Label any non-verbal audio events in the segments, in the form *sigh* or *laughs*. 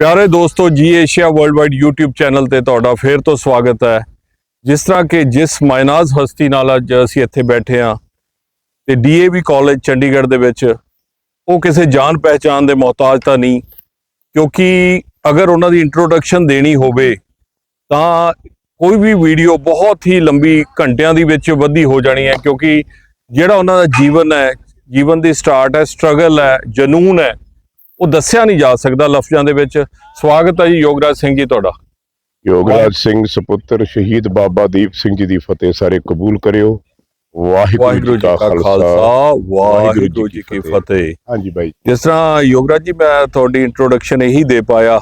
ਪਿਆਰੇ ਦੋਸਤੋ, ਜੀ ਏਸ਼ੀਆ ਵਰਲਡ YouTube ਚੈਨਲ ਤੇ ਤੁਹਾਡਾ ਫੇਰ ਤੋਂ ਸਵਾਗਤ ਹੈ। ਜਿਸ ਤਰ੍ਹਾਂ ਕਿ ਜਿਸ ਮਾਇਨਾਜ਼ ਹਸਤੀ ਨਾਲ ਅੱਜ ਅਸੀਂ ਇੱਥੇ ਬੈਠੇ ਹਾਂ, ਤੇ ਡੀਏਵੀ ਕਾਲਜ ਚੰਡੀਗੜ੍ਹ ਦੇ ਵਿੱਚ, ਉਹ ਕਿਸੇ ਜਾਣ ਪਹਿਚਾਨ ਦੇ ਮੁਹਤਾਜ ਤਾਂ ਨਹੀਂ, ਕਿਉਂਕਿ ਅਗਰ ਉਹਨਾਂ ਦੀ ਇੰਟਰੋਡਕਸ਼ਨ ਦੇਣੀ ਹੋਵੇ, ਤਾਂ ਕੋਈ ਵੀ ਵੀਡੀਓ ਬਹੁਤ ਹੀ ਲੰਬੀ ਘੰਟਿਆਂ ਦੀ ਵਿੱਚ ਵੱਧੀ ਹੋ ਜਾਣੀ ਹੈ, ਕਿਉਂਕਿ ਜਿਹੜਾ ਉਹਨਾਂ ਦਾ ਜੀਵਨ ਹੈ, ਜੀਵਨ ਦੀ ਸਟਾਰਟ ਹੈ ਸਟਰਗਲ ਹੈ, ਜਨੂਨ ਹੈ ਉਹ ਦੱਸਿਆ ਨਹੀਂ ਜਾ ਸਕਦਾ ਲਫ਼ਜ਼ਾਂ ਦੇ ਵਿੱਚ। ਸਵਾਗਤ ਹੈ ਜੀ ਯੋਗਰਾਜ ਸਿੰਘ ਜੀ ਤੁਹਾਡਾ। ਯੋਗਰਾਜ ਸਿੰਘ ਸੁਪੁੱਤਰ ਸ਼ਹੀਦ ਬਾਬਾ ਦੀਪ ਸਿੰਘ ਜੀ ਦੀ ਫਤਿਹ ਸਾਰੇ ਕਬੂਲ ਕਰਿਓ। ਵਾਹਿਗੁਰੂ ਜੀ ਕਾ ਖਾਲਸਾ। ਵਾਹਿਗੁਰੂ ਜੀ ਕੀ ਫਤਿਹ। ਹਾਂਜੀ ਬਾਈ। ਜਿਸ ਤਰ੍ਹਾਂ ਯੋਗਰਾਜ ਜੀ ਮੈਂ ਤੁਹਾਡੀ ਇੰਟਰੋਡਕਸ਼ਨ ਇਹੀ ਦੇ ਪਾਇਆ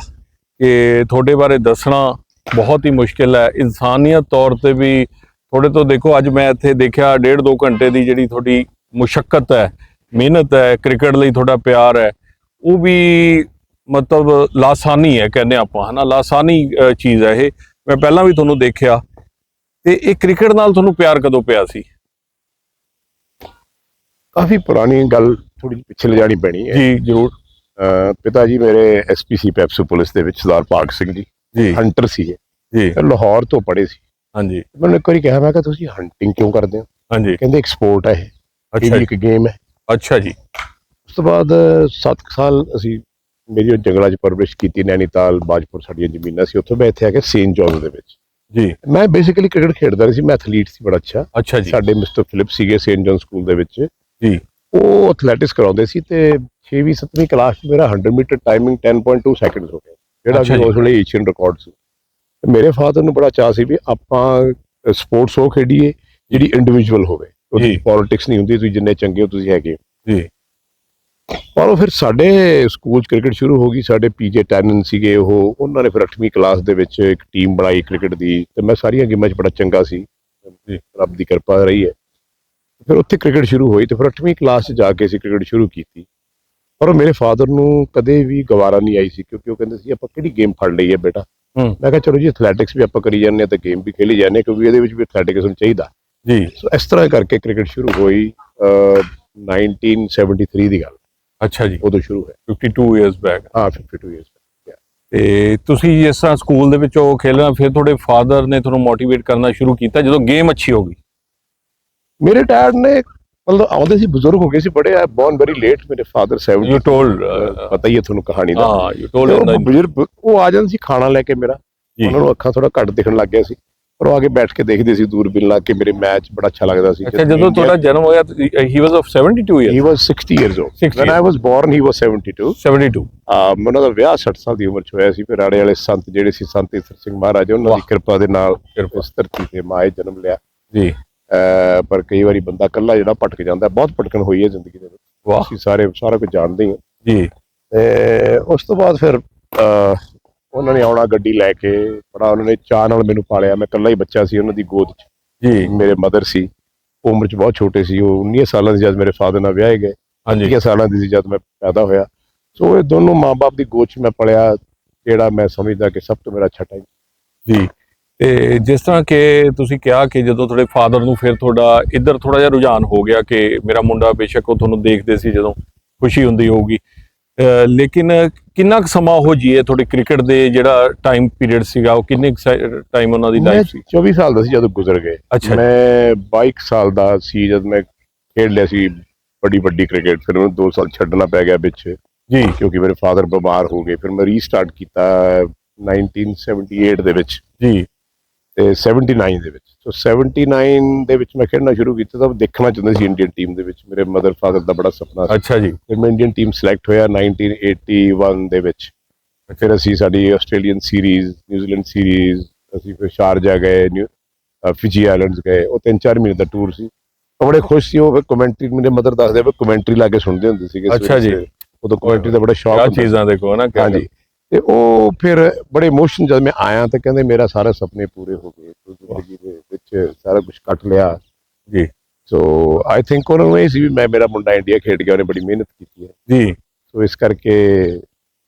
ਕਿ ਤੁਹਾਡੇ ਬਾਰੇ ਦੱਸਣਾ ਬਹੁਤ ਹੀ ਮੁਸ਼ਕਿਲ ਹੈ। ਇਨਸਾਨੀਅਤ ਤੌਰ ਤੇ ਵੀ ਤੁਹਾਡੇ ਤੋਂ ਦੇਖੋ ਅੱਜ ਮੈਂ ਇੱਥੇ ਦੇਖਿਆ ਡੇਢ ਦੋ ਘੰਟੇ ਦੀ ਜਿਹੜੀ ਤੁਹਾਡੀ ਮੁਸ਼ਕਲ ਹੈ ਮਿਹਨਤ ਹੈ ਕ੍ਰਿਕਟ ਲਈ ਤੁਹਾਡਾ ਪਿਆਰ ਹੈ ਉਹ ਵੀ ਮਤਲਬ ਲਾਸਾਨੀ ਹੈ ਕਹਿੰਦੇ ਆਪਾਂ ਹਨਾ ਲਾਸਾਨੀ ਚੀਜ਼ ਹੈ ਇਹ। ਮੈਂ ਪਹਿਲਾਂ ਵੀ ਤੁਹਾਨੂੰ ਦੇਖਿਆ ਤੇ ਇਹ ਕ੍ਰਿਕਟ ਨਾਲ ਤੁਹਾਨੂੰ ਪਿਆਰ ਕਦੋਂ ਪਿਆ ਸੀ? ਕਾਫੀ ਪੁਰਾਣੀ ਗੱਲ ਥੋੜੀ ਪਿੱਛੇ ਲਿਜਾਣੀ ਪੈਣੀ ਹੈ। ਜੀ। ਜਰੂਰ। ਪਿਤਾ ਜੀ ਮੇਰੇ ਐਸਪੀਸੀ ਪੈਪਸੂ ਪੁਲਿਸ ਦੇ ਵਿੱਚ ਸਰਦਾਰ ਭਾਗ ਸਿੰਘ ਜੀ। ਜੀ। ਹੰਟਰ ਸੀਗੇ। ਜੀ। ਲਾਹੌਰ ਤੋਂ ਪੜ੍ਹੇ ਸੀ। ਹਾਂਜੀ। ਮੈਨੂੰ ਇੱਕ ਵਾਰੀ ਕਿਹਾ ਮੈਂ ਕਿ ਤੁਸੀਂ ਹੰਟਿੰਗ ਕਿਉਂ ਕਰਦੇ ਹੋ? ਹਾਂਜੀ। ਕਹਿੰਦੇ ਇੱਕ ਸਪੋਰਟ ਹੈ ਇਹ। ਅੱਛਾ ਇੱਕ ਗੇਮ ਹੈ। ਅੱਛਾ ਜੀ। ਉਸ ਤੋਂ ਬਾਅਦ 7 ਸਾਲ ਅਸੀਂ ਮੇਰੀ ਉਹ ਜੰਗਲਾਂ 'ਚ ਪਰਵਰਿਸ਼ ਕੀਤੀ ਨੈਣੀਤਾਲ ਬਾਜਪੁਰ ਸਾਡੀਆਂ ਜ਼ਮੀਨਾਂ ਸੀ ਉੱਥੋਂ ਮੈਂ ਇੱਥੇ ਆ ਕੇ ਸੇਂਟ ਜੌਨ ਦੇ ਵਿੱਚ। ਜੀ। ਮੈਂ ਬੇਸਿਕਲੀ ਕ੍ਰਿਕਟ ਖੇਡਦਾ ਰਿਹਾ ਸੀ ਮੈਂ ਐਥਲੀਟ ਸੀ ਬੜਾ ਅੱਛਾ। ਅੱਛਾ ਜੀ। ਸਾਡੇ ਮਿਸਟਰ ਫਿਲਿਪ ਸੀਗੇ ਸੇਂਟ ਜੌਨ ਸਕੂਲ ਦੇ ਵਿੱਚ। ਜੀ। ਉਹ ਐਥਲੈਟਿਕਸ ਕਰਾਉਂਦੇ ਸੀ ਤੇ 6ਵੀਂ 7ਵੀਂ ਕਲਾਸ 'ਚ ਮੇਰਾ 100 ਮੀਟਰ ਟਾਈਮਿੰਗ 10.2 ਸੈਕਿੰਡਸ ਹੋ ਗਿਆ। ਜਿਹੜਾ ਕਿ। ਉਸ ਵੇਲੇ ਏਸ਼ੀਅਨ ਰਿਕਾਰਡ ਸੀ। ਮੇਰੇ ਫਾਦਰ ਨੂੰ ਬੜਾ ਚਾਹ ਸੀ ਵੀ ਆਪਾਂ ਸਪੋਰਟਸ ਉਹ ਖੇਡੀਏ ਜਿਹੜੀ ਇੰਡੀਵਿਜੂਅਲ ਹੋਵੇ। ਉਹਦੀ। ਪੋਲਿਟਿਕਸ ਨਹੀਂ ਹੁੰਦੀ ਤੁਸੀਂ ਜਿੰਨੇ ਚੰਗੇ ਹੋ ਤੁਸੀਂ ਹੈਗੇ। ਜੀ। ਪਰ ਉਹ ਫਿਰ ਸਾਡੇ ਸਕੂਲ 'ਚ ਕ੍ਰਿਕਟ ਸ਼ੁਰੂ ਹੋ ਗਈ ਸਾਡੇ ਪੀਜੇ ਟੈਨਨ ਸੀਗੇ ਉਹ ਉਹਨਾਂ ਨੇ ਫਿਰ 8ਵੀਂ ਕਲਾਸ ਦੇ ਵਿੱਚ ਇੱਕ ਟੀਮ ਬਣਾਈ ਕ੍ਰਿਕਟ ਦੀ ਤੇ ਮੈਂ ਸਾਰੀਆਂ ਗੇਮਾਂ 'ਚ ਬੜਾ ਚੰਗਾ ਸੀ। ਰੱਬ ਦੀ ਕਿਰਪਾ ਰਹੀ ਹੈ। ਫਿਰ ਉੱਥੇ ਕ੍ਰਿਕਟ ਸ਼ੁਰੂ ਹੋਈ ਤੇ ਫਿਰ 8ਵੀਂ ਕਲਾਸ 'ਚ ਜਾ ਕੇ ਅਸੀਂ ਕ੍ਰਿਕਟ ਸ਼ੁਰੂ ਕੀਤੀ। ਪਰ ਮੇਰੇ ਫਾਦਰ ਨੂੰ ਕਦੇ ਵੀ ਗਵਾਰਾ ਨਹੀਂ ਆਈ ਸੀ ਕਿਉਂਕਿ ਉਹ ਕਹਿੰਦੇ ਸੀ ਆਪਾਂ ਕਿਹੜੀ ਗੇਮ ਫੜ ਲਈ ਹੈ ਬੇਟਾ। ਮੈਂ ਕਿਹਾ ਚਲੋ ਜੀ ਐਥਲੈਟਿਕਸ ਵੀ ਆਪਾਂ ਕਰੀ ਜਾਂਦੇ ਹਾਂ ਤੇ ਗੇਮ ਵੀ ਖੇਲੀ ਜਾਂਦੇ ਕਿਉਂਕਿ ਇਹਦੇ ਵਿੱਚ ਵੀ ਐਥਲੈਟਿਕਸ ਚਾਹੀਦਾ। ਜੀ। ਸੋ ਇਸ ਤਰ੍ਹਾਂ ਕਰਕੇ ਕ੍ਰਿਕਟ ਸ਼ੁਰੂ ਹੋਈ ਅਹ, 1973 ਦੀ ਗੱਲ। ਅੱਛਾ ਜੀ। ਉਦੋਂ ਸ਼ੁਰੂ ਹੋਇਆ। 52 ਇਅਰਸ ਬੈਕ ਹਾਂ 52 ਇਅਰਸ ਤੇ ਤੁਸੀਂ ਜਿਸ ਤਰ੍ਹਾਂ ਸਕੂਲ ਦੇ ਵਿੱਚ ਉਹ ਖੇਲਣਾ ਫਿਰ ਤੁਹਾਡੇ ਫਾਦਰ ਨੇ ਤੁਹਾਨੂੰ ਮੋਟੀਵੇਟ ਕਰਨਾ ਸ਼ੁਰੂ ਕੀਤਾ ਜਦੋਂ ਗੇਮ ਅੱਛੀ ਹੋ ਗਈ? ਮੇਰੇ ਡੈਡ ਨੇ ਮਤਲਬ ਆਉਂਦੇ ਸੀ ਬਜ਼ੁਰਗ ਹੋ ਗਏ ਸੀ ਬੜੇ ਆ ਬੌਰਨ ਵੈਰੀ ਲੇਟ ਮੇਰੇ ਫਾਦਰ 70 ਯੂ ਟੋਲਡ ਪਤਾ ਹੀ ਹੈ ਤੁਹਾਨੂੰ ਕਹਾਣੀ ਦਾ। ਹਾਂ ਯੂ ਟੋਲਡ ਉਹ ਬਜ਼ੁਰਗ ਉਹ ਆ ਜਾਂਦੇ ਸੀ ਖਾਣਾ ਲੈ ਕੇ ਮੇਰਾ। ਉਹਨਾਂ ਨੂੰ ਅੱਖਾਂ ਥੋੜਾ ਘੱਟ ਦਿਖਣ ਲੱਗ ਗਿਆ ਸੀ। ਪਰ ਉਹ ਆ ਕੇ ਬੈਠ ਕੇ ਦੇਖਦੇ ਸੀ ਦੂਰਬੀਨ ਲਾ ਕੇ ਮੇਰੇ ਮੈਚ ਬੜਾ ਅੱਛਾ ਲੱਗਦਾ ਸੀ ਅੱਛਾ ਜਦੋਂ ਤੁਹਾਡਾ ਜਨਮ ਹੋਇਆ ਹੀ was of 72 he years was 60 years old 60 when i was born he was 72 72 um ਉਹਨਾਂ ਦਾ ਵਿਆਹ 60 ਸਾਲ ਦੀ ਉਮਰ ਚ ਹੋਇਆ ਸੀ ਫਿਰ ਆੜੇ ਵਾਲੇ ਸੰਤ ਜਿਹੜੇ ਸੀ ਸੰਤ ਈਸਰ ਸਿੰਘ ਮਹਾਰਾਜ ਉਹਨਾਂ ਦੀ। ਕਿਰਪਾ ਦੇ ਨਾਲ। ਇਸ ਧਰਤੀ ਤੇ ਮਾਏ ਜਨਮ ਲਿਆ। ਜੀ। ਪਰ ਕਈ ਵਾਰੀ ਬੰਦਾ ਇਕੱਲਾ ਜਿਹੜਾ ਭਟਕ ਜਾਂਦਾ ਹੈ, ਬਹੁਤ ਭਟਕਣ ਹੋਈ ਹੈ ਜ਼ਿੰਦਗੀ ਦੇ ਵਿੱਚ। ਵਾਹ। ਸਾਰੇ ਸਾਰਾ ਕੁਝ ਜਾਣਦੇ ਹਾਂ ਜੀ। ਤੇ ਉਸ ਤੋਂ ਬਾਅਦ ਫਿਰ ਉਹਨਾਂ ਨੇ ਆਉਣਾ ਗੱਡੀ ਲੈ ਕੇ ਬੜਾ ਉਹਨਾਂ ਨੇ ਚਾਹ ਨਾਲ ਮੈਨੂੰ ਪਾਲਿਆ। ਮੈਂ ਇਕੱਲਾ ਹੀ ਬੱਚਾ ਸੀ ਉਹਨਾਂ ਦੀ ਗੋਦ 'ਚ। ਜੀ। ਮੇਰੇ ਮਦਰ ਸੀ। ਉਮਰ 'ਚ ਬਹੁਤ ਛੋਟੇ ਸੀ। ਉਹ 19 ਸਾਲਾਂ ਦੇ ਜਦ ਮੇਰੇ ਫਾਦਰ ਨਾਲ ਵਿਆਹੇ ਗਏ। ਹਾਂਜੀ। 20 ਸਾਲਾਂ ਦੀ ਸੀ ਜਦ ਮੈਂ ਪੈਦਾ ਹੋਇਆ। ਸੋ ਇਹ ਦੋਨੋਂ ਮਾਪੇ ਦੀ ਗੋਦ 'ਚ ਮੈਂ ਪਲਿਆ ਜਿਹੜਾ ਮੈਂ ਸਮਝਦਾ ਕਿ ਸਭ ਤੋਂ ਮੇਰਾ ਅੱਛਾ ਟਾਈਮ ਜੀ। ਤੇ ਜਿਸ ਤਰ੍ਹਾਂ ਕਿ ਤੁਸੀਂ ਕਿਹਾ ਕਿ ਜਦੋਂ ਤੁਹਾਡੇ ਫਾਦਰ ਨੂੰ ਫਿਰ ਤੁਹਾਡਾ ਇੱਧਰ ਥੋੜਾ ਜਿਹਾ ਰੁਝਾਨ ਹੋ ਗਿਆ ਕਿ ਮੇਰਾ ਮੁੰਡਾ ਬੇਸ਼ੱਕ ਉਹ ਤੁਹਾਨੂੰ ਦੇਖਦੇ ਸੀ ਜਦੋਂ ਖੁਸ਼ੀ ਹੁੰਦੀ ਹੋਊਗੀ। ਲੇਕਿਨ ਕਿੰਨਾ ਕੁ ਸਮਾਂ ਉਹ ਜੀਏ ਤੁਹਾਡੇ ਕ੍ਰਿਕਟ ਦੇ ਜਿਹੜਾ ਟਾਈਮ ਪੀਰੀਅਡ ਸੀਗਾ ਉਹ ਕਿੰਨੇ ਟਾਈਮ ਉਹਨਾਂ ਦੀ ਲਾਈਫ ਸੀ? 24 ਸਾਲ ਦਾ ਸੀ ਜਦੋਂ ਗੁਜ਼ਰ ਗਏ। ਮੈਂ 22 ਸਾਲ ਦਾ ਸੀ ਜਦ ਮੈਂ ਖੇਡ ਲਿਆ ਸੀ ਬੜੀ ਵੱਡੀ ਕ੍ਰਿਕਟ। ਫਿਰ ਉਹਨੂੰ 2 ਸਾਲ ਛੱਡਣਾ ਪੈ ਗਿਆ ਵਿੱਚ। ਜੀ। ਕਿਉਂਕਿ ਮੇਰੇ ਫਾਦਰ ਬਿਮਾਰ ਹੋ ਗਏ। ਫਿਰ ਮੈਂ ਰੀਸਟਾਰਟ ਕੀਤਾ 1978 ਦੇ ਵਿੱਚ। ਜੀ। ਤੇ 79 ਦੇ ਵਿੱਚ। ਸੋ 79 ਦੇ ਵਿੱਚ ਮੈਂ ਖੇਡਣਾ ਸ਼ੁਰੂ ਕੀਤਾ ਤਾਂ ਦੇਖਣਾ ਚਾਹੁੰਦਾ ਸੀ ਇੰਡੀਅਨ ਟੀਮ ਦੇ ਵਿੱਚ। ਮੇਰੇ ਮਦਰ ਫਾਦਰ ਦਾ ਬੜਾ ਸੁਪਨਾ ਸੀ। ਅੱਛਾ ਜੀ। ਫਿਰ ਮੈਂ ਇੰਡੀਅਨ ਟੀਮ ਸਿਲੈਕਟ ਹੋਇਆ 1981 ਦੇ ਵਿੱਚ। ਫਿਰ ਅਸੀਂ ਸਾਡੀ ਆਸਟ੍ਰੇਲੀਅਨ ਸੀਰੀਜ਼ ਨਿਊਜ਼ੀਲੈਂਡ ਸੀਰੀਜ਼ ਅਸੀਂ ਫਿਰ ਸ਼ਾਰਜਾ ਗਏ ਫਿਜੀ ਆਇਲੈਂਡਸ ਗਏ। ਉਹ ਤਿੰਨ ਚਾਰ ਮਹੀਨੇ ਦਾ ਟੂਰ ਸੀ। ਉਹ ਬੜੇ ਖੁਸ਼ ਸੀ ਉਹ ਕਮੈਂਟਰੀ ਮੇਰੇ ਮਦਰ ਦੱਸਦੇ ਆ ਕਮੈਂਟਰੀ ਲਾ ਕੇ ਸੁਣਦੇ ਹੁੰਦੇ ਸੀਗੇ ਅੱਛਾ ਜੀ। ਉਦੋਂ ਕਮੈਂਟਰੀ ਦਾ ਬੜਾ ਸ਼ੌਕ ਆ। ਚੀਜ਼ਾਂ ਦੇਖੋ ਨਾ ਹਾਂਜੀ। ਤੇ ਉਹ ਫਿਰ ਬੜੇ ਇਮੋਸ਼ਨ ਜਦ ਮੈਂ ਆਇਆ ਤਾਂ ਕਹਿੰਦੇ ਮੇਰਾ ਸਾਰਾ ਸੁਪਨੇ ਪੂਰੇ ਹੋ ਗਏ। ਤੂੰ ਜ਼ਿੰਦਗੀ ਦੇ ਵਿੱਚ ਸਾਰਾ ਕੁਝ ਕੱਟ ਲਿਆ। ਜੀ। ਸੋ ਆਈ ਥਿੰਕ ਉਹਨਾਂ ਨੂੰ ਇਹ ਸੀ ਵੀ ਮੈਂ ਮੇਰਾ ਮੁੰਡਾ ਇੰਡੀਆ ਖੇਡ ਗਿਆ ਉਹਨੇ ਬੜੀ ਮਿਹਨਤ ਕੀਤੀ ਹੈ। ਜੀ। ਸੋ ਇਸ ਕਰਕੇ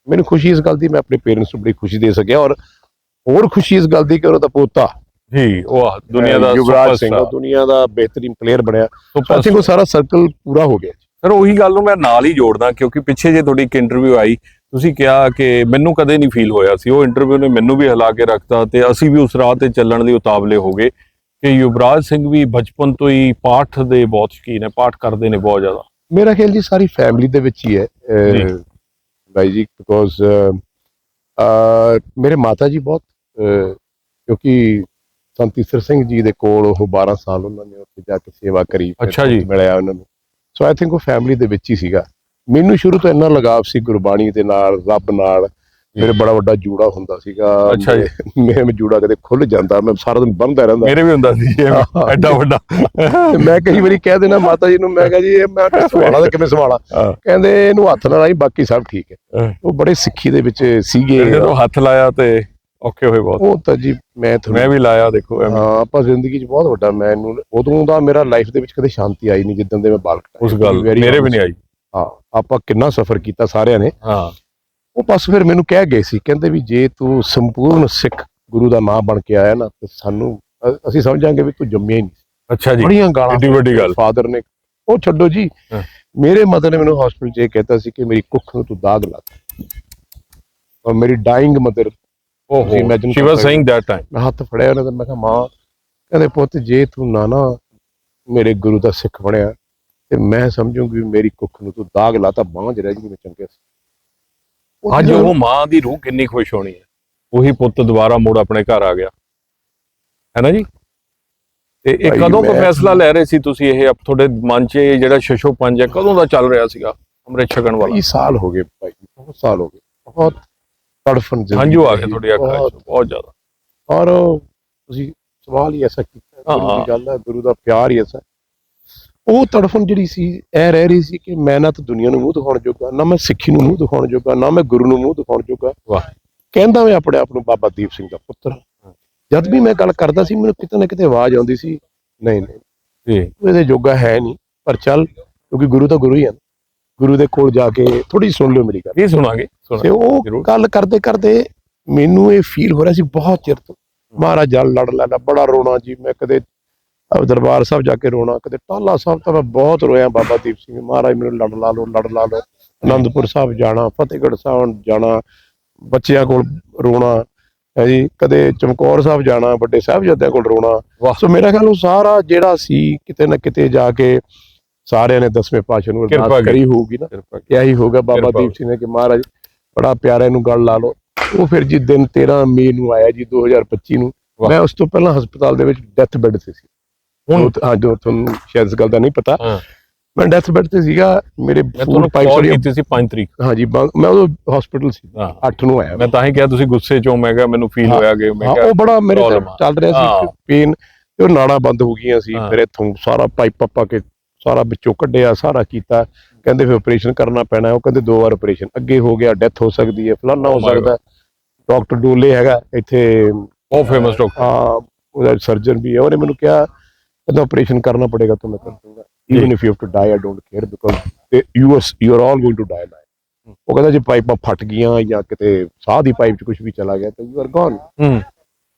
ਮੈਨੂੰ ਖੁਸ਼ੀ ਇਸ ਗੱਲ ਦੀ ਮੈਂ ਆਪਣੇ ਪੇਰੈਂਟਸ ਨੂੰ ਬੜੀ ਖੁਸ਼ੀ ਦੇ ਸਕਿਆ ਔਰ ਹੋਰ ਖੁਸ਼ੀ ਇਸ ਗੱਲ ਦੀ ਕਿ ਉਹਨਾਂ ਦਾ ਪੋਤਾ। ਜੀ ਉਹ ਦੁਨੀਆ ਦਾ ਯੁਵਰਾਜ ਸਿੰਘ ਉਹ ਦੁਨੀਆ ਦਾ ਬਿਹਤਰੀਨ ਪਲੇਅਰ ਬਣਿਆ। ਆਈ superstar। ਥਿੰਕ ਉਹ ਸਾਰਾ ਸਰਕਲ ਪੂਰਾ ਹੋ ਗਿਆ। ਸਰ ਉਹੀ ਗੱਲ ਨੂੰ ਮੈਂ ਨਾਲ ਹੀ ਜੋੜਦਾ ਕਿਉਂਕਿ ਪਿੱਛੇ ਜੇ ਤੁਹਾਡੀ ਇੱਕ ਇੰਟਰਵਿਊ ਆਈ ਤੁਸੀਂ ਕਿਹਾ ਕਿ ਮੈਨੂੰ ਕਦੇ ਨਹੀਂ ਫੀਲ ਹੋਇਆ ਸੀ ਉਹ ਇੰਟਰਵਿਊ ਨੇ ਮੈਨੂੰ ਵੀ ਹਿਲਾ ਕੇ ਰੱਖਤਾ ਤੇ ਅਸੀਂ ਵੀ ਉਸ ਰਾਹ ਤੇ ਚੱਲਣ ਲਈ ਉਤਾਵਲੇ ਹੋ ਗਏ ਕਿ ਯੁਵਰਾਜ ਸਿੰਘ ਵੀ ਬਚਪਨ ਤੋਂ ਹੀ ਪਾਠ ਦੇ ਬਹੁਤ ਸ਼ੌਕੀਨ ਹੈ ਪਾਠ ਕਰਦੇ ਨੇ ਬਹੁਤ ਜ਼ਿਆਦਾ ਮੇਰਾ ਖਿਆਲ ਜੀ ਸਾਰੀ ਫੈਮਿਲੀ ਦੇ ਵਿੱਚ ਹੀ ਹੈ ਅਹ, ਜੀ। ਬਿਕੋਜ਼ ਮੇਰੇ ਮਾਤਾ ਜੀ ਬਹੁਤ ਕਿਉਂਕਿ ਸੰਤ ਈਸਰ ਸਿੰਘ ਜੀ ਦੇ ਕੋਲ ਉਹ 12 ਸਾਲ ਉਹਨਾਂ ਨੇ ਉੱਥੇ ਜਾ ਕੇ ਸੇਵਾ ਕਰੀ ਅੱਛਾ ਜੀ। ਮਿਲਿਆ ਉਹਨਾਂ ਨੂੰ ਸੋ ਆਈ ਥਿੰਕ ਉਹ ਫੈਮਿਲੀ ਦੇ ਵਿੱਚ ਹੀ ਸੀਗਾ ਮੈਨੂੰ ਸ਼ੁਰੂ ਤੋਂ ਇੰਨਾ ਲਗਾਵ ਸੀ ਗੁਰਬਾਣੀ ਦੇ ਨਾਲ ਰੱਬ ਨਾਲ। ਮੇਰੇ ਬੜਾ ਵੱਡਾ ਜੂੜਾ ਹੁੰਦਾ ਸੀਗਾ। ਅੱਛਾ ਜੀ। ਮੈਂ ਮੈਂ ਜੂੜਾ ਕਦੇ ਖੁੱਲ ਜਾਂਦਾ ਮੈਂ ਸਾਰਾ ਦਿਨ ਬੰਨਦਾ ਰਹਿੰਦਾ। ਮੇਰੇ ਵੀ ਹੁੰਦਾ ਸੀ। ਐਡਾ ਵੱਡਾ। ਮੈਂ ਕਈ ਵਾਰੀ ਕਹਿ ਦੇਣਾ ਮਾਤਾ ਜੀ ਨੂੰ ਮੈਂ ਕਿਹਾ ਜੀ ਇਹ ਮੈਂ ਸੰਭਾਲਾਂ ਤਾਂ ਕਿਵੇਂ ਸੰਭਾਲਾਂ ਹਾਂ। ਕਹਿੰਦੇ ਇਹਨੂੰ ਹੱਥ ਨਾਲ ਆਈ ਬਾਕੀ ਸਭ ਠੀਕ ਹੈ। ਉਹ ਬੜੇ ਸਿੱਖੀ ਦੇ ਵਿੱਚ ਸੀਗੇ। ਜਦੋਂ ਹੱਥ ਲਾਇਆ ਤੇ ਔਖੇ ਹੋਏ ਬਹੁਤ। ਉਹ ਤਾਂ ਜੀ ਮੈਂ ਤੁਹਾਨੂੰ ਮੈਂ ਵੀ ਲਾਇਆ ਦੇਖੋ। ਹਾਂ ਆਪਾਂ ਜ਼ਿੰਦਗੀ 'ਚ ਬਹੁਤ ਵੱਡਾ ਮੈਨੂੰ ਉਦੋਂ ਦਾ ਮੇਰਾ ਲਾਈਫ ਦੇ ਵਿੱਚ ਕਦੇ ਸ਼ਾਂਤੀ ਆਈ ਨਹੀਂ ਜਿੱਦਾਂ ਦੇ ਮੈਂ ਬਾਲਕ ਉਸ ਗੱਲ ਮੇਰੇ ਵੀ ਨਹੀਂ ਆਈ। ਹਾਂ ਆਪਾਂ ਕਿੰਨਾ ਸਫ਼ਰ ਕੀਤਾ ਸਾਰਿਆਂ ਨੇ। ਹਾਂ। ਉਹ ਬਸ ਫਿਰ ਮੈਨੂੰ ਕਹਿ ਗਏ ਸੀ ਕਹਿੰਦੇ ਵੀ ਜੇ ਤੂੰ ਸੰਪੂਰਨ ਸਿੱਖ ਗੁਰੂ ਦਾ ਨਾਮ ਬਣ ਕੇ ਆਇਆ ਨਾ ਤੇ ਸਾਨੂੰ ਅ- ਅਸੀਂ ਸਮਝਾਂਗੇ ਵੀ ਤੂੰ ਜੰਮਿਆ ਹੀ ਨਹੀਂ ਅੱਛਾ ਜੀ ਬੜੀਆਂ ਗਾਲਾਂ ਏਡੀ ਵੱਡੀ ਗੱਲ। ਫਾਦਰ ਨੇ। ਉਹ ਛੱਡੋ ਜੀ ਹਾਂ। ਮੇਰੇ ਮਦਰ ਨੇ ਮੈਨੂੰ ਹਸਪੀਟਲ 'ਚ ਇਹ ਕਹਿਤਾ ਸੀ ਕਿ ਮੇਰੀ ਕੁੱਖ ਨੂੰ ਤੂੰ ਦਾਗ ਲਾ ਔਰ ਮੇਰੀ ਡਾਈਂਗ ਮਦਰ ਓਹੋ imagine ਸ਼ੀ ਕਰ ਵਾਸ ਸਕਦੇ ਸੇਇੰਗ ਦੈਟ ਟਾਈਮ ਮੈਂ ਹੱਥ ਫੜਿਆ ਉਹਨਾਂ ਦਾ ਮੈਂ ਕਿਹਾ ਮਾਂ ਕਹਿੰਦੇ ਪੁੱਤ ਜੇ ਤੂੰ ਨਾ ਨਾ ਮੇਰੇ ਗੁਰੂ ਦਾ ਸਿੱਖ ਬਣਿਆ ਤੇ ਮੈਂ ਸਮਝੂੰਗੀ ਮੇਰੀ ਕੁੱਖ ਨੂੰ ਤੂੰ ਦਾਗ ਲਾਤਾ ਬਾਂਝ ਰਹਿ ਜੂਗੀ ਮੈਂ ਚੰਗੇ ਸੀ। ਅੱਜ ਉਹ ਮਾਂ ਦੀ ਰੂਹ ਕਿੰਨੀ ਖੁਸ਼ ਹੋਣੀ ਹੈ। ਉਹੀ ਪੁੱਤ ਦੁਬਾਰਾ ਮੁੜ ਆਪਣੇ ਘਰ ਆ ਗਿਆ। ਹੈ ਨਾ ਜੀ? ਤੇ ਇਹ ਕਦੋਂ ਕੋ ਫੈਸਲਾ ਲੈ ਰਹੇ ਸੀ ਤੁਸੀਂ ਇਹ ਅਪ- ਤੁਹਾਡੇ ਮਨ 'ਚ ਇਹ ਜਿਹੜਾ ਸ਼ਸ਼ੋ ਪੰਜ ਹੈ ਕਦੋਂ ਦਾ ਚੱਲ ਰਿਹਾ ਸੀਗਾ ਅੰਮ੍ਰਿਤ ਛਕਣ ਵਾਲਾ? ਕਈ ਸਾਲ ਹੋ ਗਏ ਭਾਈ ਬਹੁਤ ਸਾਲ ਹੋ ਗਏ। ਬਹੁਤ ਤੜਫਣ ਜ਼ਿੰਦਗੀ ਹੰਝੂ ਆ ਗਏ ਤੁਹਾਡੀ ਅੱਖਾਂ 'ਚ ਬਹੁਤ। ਜ਼ਿਆਦਾ। ਔਰ ਤੁਸੀਂ ਸਵਾਲ ਹੀ ਐਸਾ ਕੀਤਾ ਹਾਂ, ਗੁਰੂ। ਦੀ ਗੱਲ ਹੈ ਗੁਰੂ ਦਾ ਪਿਆਰ ਹੀ ਐਸਾ ਉਹ ਤੜਫਣ ਜਿਹੜੀ ਸੀ ਇਹ ਰਹਿ ਰਹੀ ਸੀ ਕਿ ਮੈਂ ਨਾ ਤਾਂ ਦੁਨੀਆ ਨੂੰ ਮੂੰਹ ਦਿਖਾਉਣ ਜੋਗਾ ਨਾ ਮੈਂ ਸਿੱਖੀ ਨੂੰ ਮੂੰਹ ਦਿਖਾਉਣ ਜੋਗਾ ਨਾ ਮੈਂ ਗੁਰੂ ਨੂੰ ਮੂੰਹ ਦਿਖਾਉਣ ਜੋਗਾ। ਵਾਹ। ਕਹਿੰਦਾ ਮੈਂ ਆਪਣੇ ਆਪ ਨੂੰ ਬਾਬਾ ਦੀਪ ਸਿੰਘ ਦਾ ਪੁੱਤਰ। ਜਦ ਵੀ ਮੈਂ ਗੱਲ ਕਰਦਾ ਸੀ ਮੈਨੂੰ ਕਿਤੇ ਨਾ ਕਿਤੇ ਆਵਾਜ਼ ਆਉਂਦੀ ਸੀ ਨਹੀਂ ਨਹੀਂ ਤੂੰ ਇਹਦੇ ਜੋਗਾ ਹੈ ਨਹੀਂ ਪਰ ਚੱਲ ਕਿਉਂਕਿ ਗੁਰੂ ਤਾਂ ਗੁਰੂ ਹੀ ਹੈ ਗੁਰੂ ਦੇ ਕੋਲ ਜਾ ਕੇ ਥੋੜੀ ਸੁਣ ਲਿਓ ਮੇਰੀ ਗੱਲ। ਇਹ ਸੁਣਾਂਗੇ ਤੇ ਉਹ। ਗੱਲ ਕਰਦੇ ਕਰਦੇ ਮੈਨੂੰ ਇਹ ਫੀਲ ਹੋ ਰਿਹਾ ਸੀ ਬਹੁਤ ਚਿਰ ਤੋਂ। ਮਹਾਰਾਜ ਜਲ ਲੜ ਲੈਣਾ ਬੜਾ ਰੋਣਾ ਜੀ ਮੈਂ ਕਦੇ ਦਰਬਾਰ ਸਾਹਿਬ ਜਾ ਕੇ ਰੋਣਾ ਕਦੇ ਟਾਲਾ ਸਾਹਿਬ ਤਾਂ ਮੈਂ ਬਹੁਤ ਰੋਇਆ ਬਾਬਾ ਦੀਪ ਸਿੰਘ ਮਹਾਰਾਜ ਮੈਨੂੰ ਲੜ ਲਾ ਲਓ ਲੜ ਲਾ ਲਓ। ਆਨੰਦਪੁਰ ਸਾਹਿਬ ਜਾਣਾ ਫਤਿਹਗੜ੍ਹ ਸਾਹਿਬ ਜਾਣਾ ਬੱਚਿਆਂ ਕੋਲ ਰੋਣਾ ਹੈ ਜੀ ਕਦੇ ਚਮਕੌਰ ਸਾਹਿਬ ਜਾਣਾ ਵੱਡੇ ਸਾਹਿਬਜ਼ਾਦਿਆਂ ਕੋਲ ਰੋਣਾ। ਸੋ ਮੇਰਾ ਖਿਆਲ ਉਹ ਸਾਰਾ ਜਿਹੜਾ ਸੀ ਕਿਤੇ ਨਾ ਕਿਤੇ ਜਾ ਕੇ ਸਾਰਿਆਂ ਨੇ ਦਸਵੇਂ ਪਾਤਸ਼ਾਹ ਨੂੰ ਅਰਦਾਸ ਕਰੀ ਹੋਊਗੀ ਨਾ। ਕਿਹਾ ਹੀ ਹੋਗਾ ਬਾਬਾ ਦੀਪ ਸਿੰਘ ਨੇ ਕਿ ਮਹਾਰਾਜ ਬੜਾ ਪਿਆਰਾ ਇਹਨੂੰ ਗੱਲ ਲਾ ਲਓ। ਉਹ ਫਿਰ ਜੀ ਦਿਨ 13 ਮਈ ਨੂੰ ਆਇਆ ਜੀ 2025 ਨੂੰ। ਮੈਂ ਉਸ ਤੋਂ ਪਹਿਲਾਂ ਹਸਪਤਾਲ ਦੇ ਵਿੱਚ ਡੈਥ ਬੈੱਡ ਤੇ ਸੀ। ਹੁਣ ਹਾਂ ਜੋ ਤੁਹਾਨੂੰ ਸ਼ਾਇਦ ਇਸ ਗੱਲ ਦਾ ਨਹੀਂ ਪਤਾ। ਹਾਂ। ਮੈਂ ਡੈਥ ਬੈੱਡ ਤੇ ਸੀਗਾ ਮੇਰੇ ਮੈਂ ਤੁਹਾਨੂੰ ਕਾਲ ਕੀਤੀ ਸੀ 5 ਤਰੀਕ। ਹਾਂਜੀ ਮੈਂ ਉਹ ਹਸਪੀਟਲ ਸੀ ਹਾਂ। 8 ਨੂੰ ਆਇਆ ਮੈਂ ਤਾਂ ਹੀ ਕਿਹਾ ਤੁਸੀਂ ਗੁੱਸੇ 'ਚੋਂ ਮੈਂ ਕਿਹਾ ਮੈਨੂੰ ਫੀਲ ਹਾਂ, ਹੋਇਆ ਕਿ ਮੈਂ ਹਾਂ ਕਿਹਾ ਉਹ ਬੜਾ ਮੇਰੇ। ਚੱਲ ਰਿਹਾ ਹਾਂ। ਸੀ ਪੇਨ ਤੇ ਉਹ ਨਾੜਾਂ ਬੰਦ ਹੋ ਗਈਆਂ ਸੀ ਹਾਂ। ਫਿਰ ਇੱਥੋਂ ਸਾਰਾ ਪਾਈਪ ਪਾ ਕੇ ਸਾਰਾ ਵਿੱਚੋਂ ਕੱਢਿਆ ਸਾਰਾ ਕੀਤਾ। ਕਹਿੰਦੇ ਫਿਰ ਆਪਰੇਸ਼ਨ ਕਰਨਾ ਪੈਣਾ ਉਹ ਕਹਿੰਦੇ ਦੋ ਵਾਰ ਆਪਰੇਸ਼ਨ ਅੱਗੇ ਹੋ ਗਿਆ ਡੈਥ ਹੋ ਸਕਦੀ ਹੈ ਫਲਾਨਾ ਹੋ Oh ਸਕਦਾ ਡਾਕਟਰ ਡੋਲੇ ਹੈਗਾ ਇੱਥੇ ਬਹੁਤ ਫੇਮਸ ਡਾਕਟਰ ਆ ਉਹਦਾ ਸਰਜਨ ਵੀ ਹੈ। ਉਹਨੇ ਮੈਨੂੰ ਕਿਹਾ ਕਹਿੰਦਾ ਆਪਰੇਸ਼ਨ ਕਰਨਾ ਪੜੇਗਾ ਤਾਂ ਮੈਂ ਕਰ ਦੂੰਗਾ ਜੀ। Even if you have to die I don't care because you you are all going to die ਉਹ ਕਹਿੰਦਾ ਜੇ ਪਾਈਪਾਂ ਫਟ ਗਈਆਂ ਜਾਂ ਕਿਤੇ ਸਾਹ ਦੀ ਪਾਈਪ 'ਚ ਕੁਝ ਵੀ ਚਲਾ ਗਿਆ ਤਾਂ ਯੂ ਆਰ ਗੋਨ